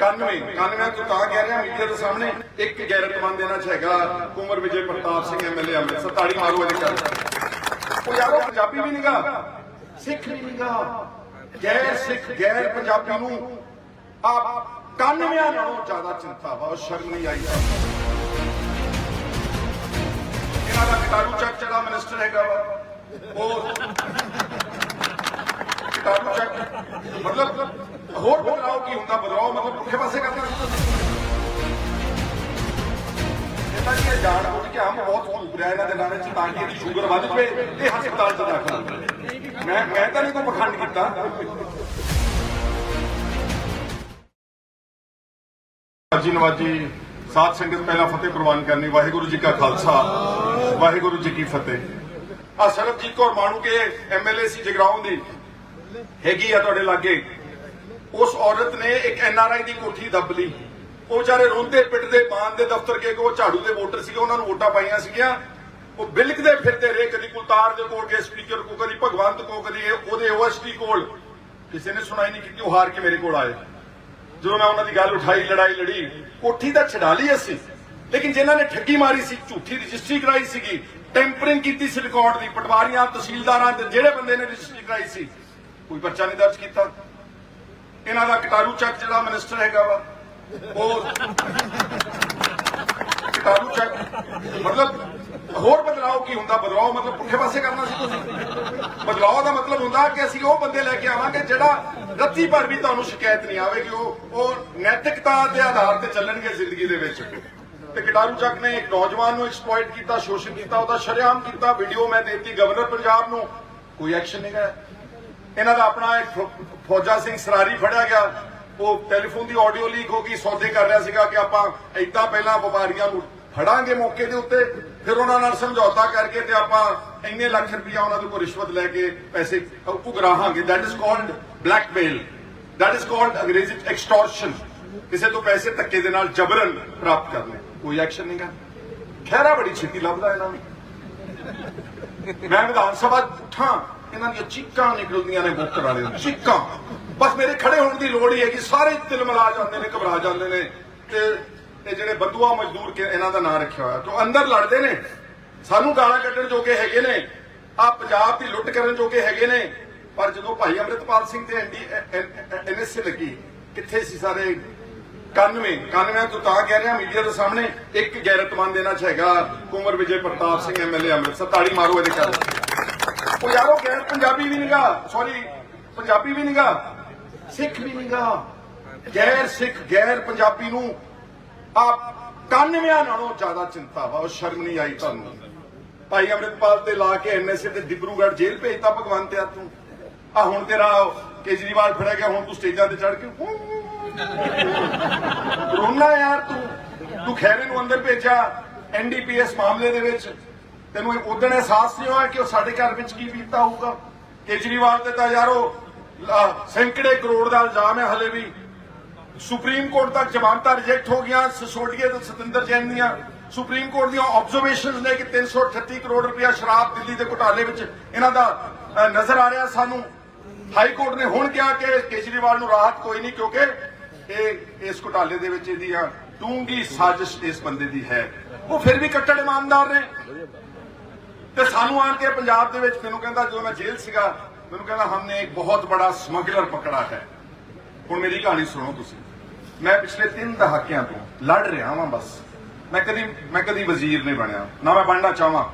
91 91 ਤੋਂ ਤਾਂ ਕਹਿ ਰਿਹਾ, ਮੀਡੀਆ ਦੇ ਸਾਹਮਣੇ ਇੱਕ ਗੈਰਤਮੰਦ ਇਹਨਾਂ ਚ ਹੈਗਾ ਕੁਮਰ ਵਿਜੇ ਪ੍ਰਤਾਪ ਸਿੰਘ ਐਮਐਲਏ ਅੰਮ੍ਰਿਤਸਰ ਤਾੜੀ ਮਾਰੋ ਇਹਦੇ ਕਰ ਉਹ ਯਾਰੋ, ਪੰਜਾਬੀ ਵੀ ਨਹੀਂਗਾ ਸਿੱਖ ਵੀ ਨਹੀਂਗਾ ਗੈਰ ਸਿੱਖ, ਗੈਰ ਪੰਜਾਬੀ ਨੂੰ ਆਪ 91 ਨਾਲੋਂ ਜ਼ਿਆਦਾ ਚਿੰਤਾ ਵਾ, ਉਹ ਸ਼ਰਮ ਨਹੀਂ ਆਈ। ਸਾਨੂੰ ਇਹਨਾਂ ਦਾ ਕਟਾਰੂ ਚੱਕ ਜਿਹੜਾ ਮਿਨਿਸਟਰ ਹੈਗਾ ਵਾ। ਉਹ ਕਟਾਰੂ ਚੱਕ ਮਤਲਬ ਹੋਰ ਬਦਲਾਓ ਕੀ ਹੁੰਦਾ? ਬਦਲਾਓ ਮਤਲਬ ਪੁੱਠੇ ਪਾਸੇ ਕਰਨਾ। ਇਹਦਾ ਕੀ ਹੈ, ਜਾਣ ਬੁੱਝ ਕੇ ਹਮ ਬਹੁਤ ਧੂਪ ਰਿਹਾ ਇਹਨਾਂ ਦੇ ਨਾਮ ਚ ਤਾਂ ਕਿ ਇਹਦੀ ਸ਼ੂਗਰ ਵੱਧ ਪਏ ਇਹ ਹਸਪਤਾਲ ਚ ਦਾਖਲ ਮੈਂ ਮੈਂ ਤਾਂ ਨਹੀਂ ਕੋਈ ਪਖੰਡ ਕੀਤਾ। ਜੀ ਨਵਾਜੀ ਸਾਧ ਸੰਗਤ ਪਹਿਲਾ ਫਤਿਹ ਪ੍ਰਵਾਨ ਕਰਨੀ ਵਾਹਿਗੁਰੂ ਜੀ ਕਾ ਖਾਲਸਾ ਵਾਹਿਗੁਰੂ ਜੀ ਕੀ ਫਤਿਹ। ਆ ਸਰਬਜੀਤ ਕੌਰ ਮਾਣੂ ਕੇ ਐਮਐਲਏ ਸੀ ਜਗਰਾਉਂ ਦੀ ਹੈਗੀ ਆ ਤੁਹਾਡੇ ਲਾਗੇ। ਉਸ ਔਰਤ ਨੇ ਇੱਕ ਐਨਆਰਆਈ ਦੀ ਕੋਠੀ ਦੱਬ ਲਈ। ਉਹ ਵਿਚਾਰੇ ਰੋਂਦੇ ਪਿੱਟਦੇ ਮਾਨ ਦੇ ਦਫ਼ਤਰ ਕੇ ਉਹ ਝਾੜੂ ਦੇ ਵੋਟਰ ਸੀਗੇ, ਉਹਨਾਂ ਨੂੰ ਵੋਟਾਂ ਪਾਈਆਂ ਸੀਗੀਆਂ। ਉਹ ਬਿਲਕਦੇ ਫਿਰਦੇ ਰਹੇ, ਕਦੀ ਕੁਲਤਾਰ ਦੇ ਕੋਲ ਗਏ, ਸਪੀਕਰ ਕੋ ਕਦੀ ਭਗਵੰਤ ਕੋ ਕਦੀ ਉਹਦੇ ਓਐਸਟੀ ਕੋਲ। ਕਿਸੇ ਨੇ ਸੁਣਾਈ ਨਹੀਂ ਕੀਤੀ, ਉਹ ਹਾਰ ਕੇ ਮੇਰੇ ਕੋਲ ਆਏ। ਜਦੋਂ ਮੈਂ ਉਹਨਾਂ ਦੀ ਗੱਲ ਉਠਾਈ, ਲੜਾਈ ਲੜੀ, ਕੋਠੀ ਤਾਂ ਛਡਾ ਲਈ ਅਸੀਂ। ਲੇਕਿਨ ਜਿਨ੍ਹਾਂ ਨੇ ਠੱਗੀ ਮਾਰੀ ਸੀ, ਝੂਠੀ ਰਜਿਸਟਰੀ ਕਰਾਈ ਸੀਗੀ, ਟੈਂਪਰਿੰਗ ਕੀਤੀ ਸੀ ਰਿਕਾਰਡ ਦੀ, ਪਟਵਾਰੀਆਂ, ਤਹਿਸੀਲਦਾਰਾਂ ਤੇ ਜਿਹੜੇ ਬੰਦੇ ਨੇ ਰਜਿਸਟਰੀ ਕਰਾਈ ਸੀ ਕੋਈ ਪਰਚਾ ਨਹੀਂ ਦਰਜ ਕੀਤਾ। ਇਹਨਾਂ ਦਾ ਕਟਾਰੂ ਚੱਕ ਜਿਹੜਾ ਮਿਨਿਸਟਰ ਹੈਗਾ ਵਾ, ਉਹ ਕਟਾਰੂ ਚੱਕ, ਮਤਲਬ ਹੋਰ ਬਦਲਾਓ ਕੀ ਹੁੰਦਾ? ਬਦਲਾਓ ਮਤਲਬ ਪੁੱਠੇ ਪਾਸੇ ਕਰਨਾ ਸੀ ਤੁਸੀਂ। ਬਦਲਾਅ ਦਾ ਮਤਲਬ ਹੁੰਦਾ ਕਿ ਅਸੀਂ ਉਹ ਬੰਦੇ ਲੈ ਕੇ ਆਵਾਂਗੇ ਜਿਹੜਾ ਰੱਤੀ ਭਰ ਵੀ ਤੁਹਾਨੂੰ ਸ਼ਿਕਾਇਤ ਨਹੀਂ ਆਵੇਗੀ ਉਹ ਉਹ ਨੈਤਿਕਤਾ ਦੇ ਆਧਾਰ ਤੇ ਚੱਲਣਗੇ ਜ਼ਿੰਦਗੀ ਦੇ ਵਿੱਚ। ਤੇ ਕਟਾਰੂ ਚੱਕ ਨੇ ਇੱਕ ਨੌਜਵਾਨ ਨੂੰ ਐਕਸਪਲੋਇਟ ਕੀਤਾ, ਸ਼ੋਸ਼ਣ ਕੀਤਾ, ਉਹਦਾ ਸ਼ਰੇਆਮ ਕੀਤਾ। ਵੀਡੀਓ ਮੈਂ ਦੇਤੀ ਗਵਰਨਰ ਪੰਜਾਬ ਨੂੰ। ਕੋਈ ਐਕਸ਼ਨ ਨਹੀਂ ਗਿਆ। ਇਹਨਾਂ ਦਾ ਆਪਣਾ ਇੱਕ ਫੌਜਾ ਸਿੰਘ ਸਰਾਰੀ ਫੜਿਆ ਗਿਆ। ਉਹ ਟੈਲੀਫੋਨ ਦੀ ਆਡੀਓ ਲੀਕ ਹੋ ਗਈ, ਸੌਦੇ ਕਰ ਰਿਹਾ ਸੀਗਾ ਕਿ ਆਪਾਂ ਏਦਾਂ ਪਹਿਲਾਂ ਵਪਾਰੀਆਂ ਨੂੰ ਫੜਾਂਗੇ ਮੌਕੇ ਦੇ ਉੱਤੇ, ਫਿਰ ਉਹਨਾਂ ਨਾਲ ਸਮਝੌਤਾ ਕਰਕੇ ਤੇ ਆਪਾਂ ਇੰਨੇ ਲੱਖ ਰੁਪਇਆ ਉਹਨਾਂ ਦੇ ਕੋਲ ਰਿਸ਼ਵਤ ਲੈ ਕੇ ਪੈਸੇ ਉਗਰਾਹਾਂਗੇ। That is called blackmail that is called Angrezi extortion ਕਿਸੇ ਤੋਂ ਪੈਸੇ ਧੱਕੇ ਦੇ ਨਾਲ ਜਬਰਨ ਪ੍ਰਾਪਤ ਕਰਨੇ। ਕੋਈ ਐਕਸ਼ਨ ਨਹੀਂ ਨਹੀਂਗਾ ਖੈਰਾ ਬੜੀ ਛੇਤੀ ਲੱਭਦਾ ਇਹਨਾਂ ਨੂੰ। ਮੈਂ ਵਿਧਾਨ ਸਭਾ ਉੱਠਾਂ। ਇਹਨਾਂ ਦੀਆਂ ਚੀਕਾਂ ਨਿਕਲਦੀਆਂ ਨੇ ਵੋਟਰ ਵਾਲੇ ਦੀਆਂ ਚੀਕਾਂ। ਬਸ ਮੇਰੇ ਖੜੇ ਹੋਣ ਦੀ ਲੋੜ ਹੀ ਹੈ ਕਿ ਸਾਰੇ ਤਿਲਮਲਾ ਜਾਂਦੇ ਨੇ, ਘਬਰਾ ਜਾਂਦੇ ਨੇ। ਤੇ ਇਹ ਜਿਹੜੇ ਬਦੂਆ ਮਜ਼ਦੂਰ ਕੇ ਇਹਨਾਂ ਦਾ ਨਾਂ ਰੱਖਿਆ ਹੋਇਆ। ਤੋਂ ਅੰਦਰ ਲੜਦੇ ਨੇ। ਸਾਨੂੰ ਗਾਲਾਂ ਕੱਢਣ ਜੋਗੇ ਹੈਗੇ ਨੇ। ਆ ਪੰਜਾਬ ਦੀ ਲੁੱਟ ਕਰਨ ਜੋਗੇ ਹੈਗੇ ਨੇ। ਪਰ ਜਦੋਂ ਭਾਈ ਅੰਮ੍ਰਿਤਪਾਲ ਸਿੰਘ ਤੇ ਐਨਡੀ ਐਨਐਸਏ ਲੱਗੀ, ਕਿੱਥੇ ਸੀ ਸਾਰੇ? 91 91 ਤੋਂ ਤਾਂ ਕਹਿ ਰਿਹਾ ਮੀਡੀਆ ਦੇ ਸਾਹਮਣੇ। ਇੱਕ ਗੈਰਤਮੰਦ ਇਹਨਾਂ ਚ ਹੈਗਾ ਕੁਮਰ ਵਿਜੇ ਪ੍ਰਤਾਪ ਸਿੰਘ ਐਮਐਲਏ ਅੰਮ੍ਰਿਤਸਰ। ਤਾੜੀ ਮਾਰੋ ਇਹਦੇ ਕਰ ਉਹ ਯਾਰੋ ਗੈਰ ਪੰਜਾਬੀ ਵੀ ਨਹੀਂਗਾ ਸੌਰੀ ਪੰਜਾਬੀ ਵੀ ਨਹੀਂਗਾ ਸਿੱਖ ਵੀ ਨਹੀਂਗਾ ਗੈਰ ਸਿੱਖ, ਗੈਰ ਪੰਜਾਬੀ ਨੂੰ ਆਪ 91 ਨਾਲੋਂ ਜ਼ਿਆਦਾ ਚਿੰਤਾ ਵਾ, ਉਹ ਸ਼ਰਮ ਨਹੀਂ ਆਈ ਤੁਹਾਨੂੰ। ਭਾਈ ਅੰਮ੍ਰਿਤਪਾਲ ਤੇ ਲਾ ਕੇ ਐਨਐਸਏ ਤੇ ਡਿਬਰੂਗੜ੍ਹ ਜੇਲ੍ਹ ਭੇਜਤਾ ਭਗਵੰਤ ਆ ਤੂੰ ਆ ਹੁਣ ਤੇਰਾ ਕੇਜਰੀਵਾਲ ਫੜਿਆ ਗਿਆ, ਹੁਣ ਤੂੰ ਸਟੇਜਾਂ ਤੇ ਚੜ ਕੇ ਰੋਣਾ ਯਾਰ ਤੂੰ। ਤੂੰ ਖੈਰੇ ਨੂੰ ਅੰਦਰ ਭੇਜਿਆ ਐਨਡੀਪੀਐਸ ਮਾਮਲੇ ਦੇ ਵਿੱਚ। ਤੈਨੂੰ ਇਹ ਉਦਣ ਅਹਿਸਾਸ ਨਹੀਂ ਹੋਇਆ ਕਿ ਉਹ ਸਾਡੇ ਘਰ ਵਿੱਚ ਕੀ ਬੀਤਦਾ ਹੋਊਗਾ? ਕੇਜਰੀਵਾਲ ਤੇ ਤਾਂ ਯਾਰੋ ਸੈਂਕੜੇ ਕਰੋੜ ਦਾ ਇਲਜ਼ਾਮ ਹੈ ਹਲੇ ਵੀ। ਸੁਪਰੀਮ ਕੋਰਟ ਤੱਕ ਜ਼ਮਾਨਤਾਂ ਰਿਜੈਕਟ ਹੋ ਗਈਆਂ ਸਿਸੋਡੀਆ ਤੇ ਸਤਿੰਦਰ ਜੈਨ ਦੀਆਂ। ਸੁਪਰੀਮ ਕੋਰਟ ਦੀਆਂ ਆਬਜ਼ਰਵੇਸ਼ਨਸ ਨੇ ਕਿ 338 ਕਰੋੜ ਰੁਪਇਆ ਸ਼ਰਾਬ ਦਿੱਲੀ ਦੇ ਘੁਟਾਲੇ ਵਿੱਚ ਇਹਨਾਂ ਦਾ ਨਜ਼ਰ ਆ ਰਿਹਾ ਸਾਨੂੰ। ਹਾਈ ਕੋਰਟ ਨੇ ਹੁਣ ਕਿਹਾ ਕਿ ਕੇਜਰੀਵਾਲ ਨੂੰ ਰਾਹਤ ਕੋਈ ਨਹੀਂ ਕਿਉਂਕਿ ਇਹ, ਇਸ ਘੁਟਾਲੇ ਦੇ ਵਿੱਚ ਇਹਦੀਆਂ ਡੂੰਗੀ ਸਾਜ਼ਿਸ਼ ਇਸ ਬੰਦੇ ਦੀ ਹੈ। ਉਹ ਫਿਰ ਵੀ ਕੱਟੜ ਇਮਾਨਦਾਰ ਨੇ। ਤੇ ਸਾਨੂੰ ਆਣ ਕੇ ਪੰਜਾਬ ਦੇ ਵਿੱਚ ਮੈਨੂੰ ਕਹਿੰਦਾ, ਜਦੋਂ ਮੈਂ ਜੇਲ੍ਹ ਸੀਗਾ, ਮੈਨੂੰ ਕਹਿੰਦਾ, ਹਮਨੇ ਇੱਕ ਬਹੁਤ ਬੜਾ ਸਮਗਲਰ ਪਕੜਾ ਹੈ। ਹੁਣ ਮੇਰੀ ਕਹਾਣੀ ਸੁਣੋ ਤੁਸੀਂ। ਮੈਂ ਪਿਛਲੇ 3 ਦਹਾਕਿਆਂ ਤੋਂ ਲੜ ਰਿਹਾ ਹਾਂ ਬਸ। ਮੈਂ ਕਦੀ ਮੈਂ ਕਦੀ ਵਜ਼ੀਰ ਨਹੀਂ ਬਣਿਆ। ਨਾ ਮੈਂ ਬਣਨਾ ਚਾਹਾਂ।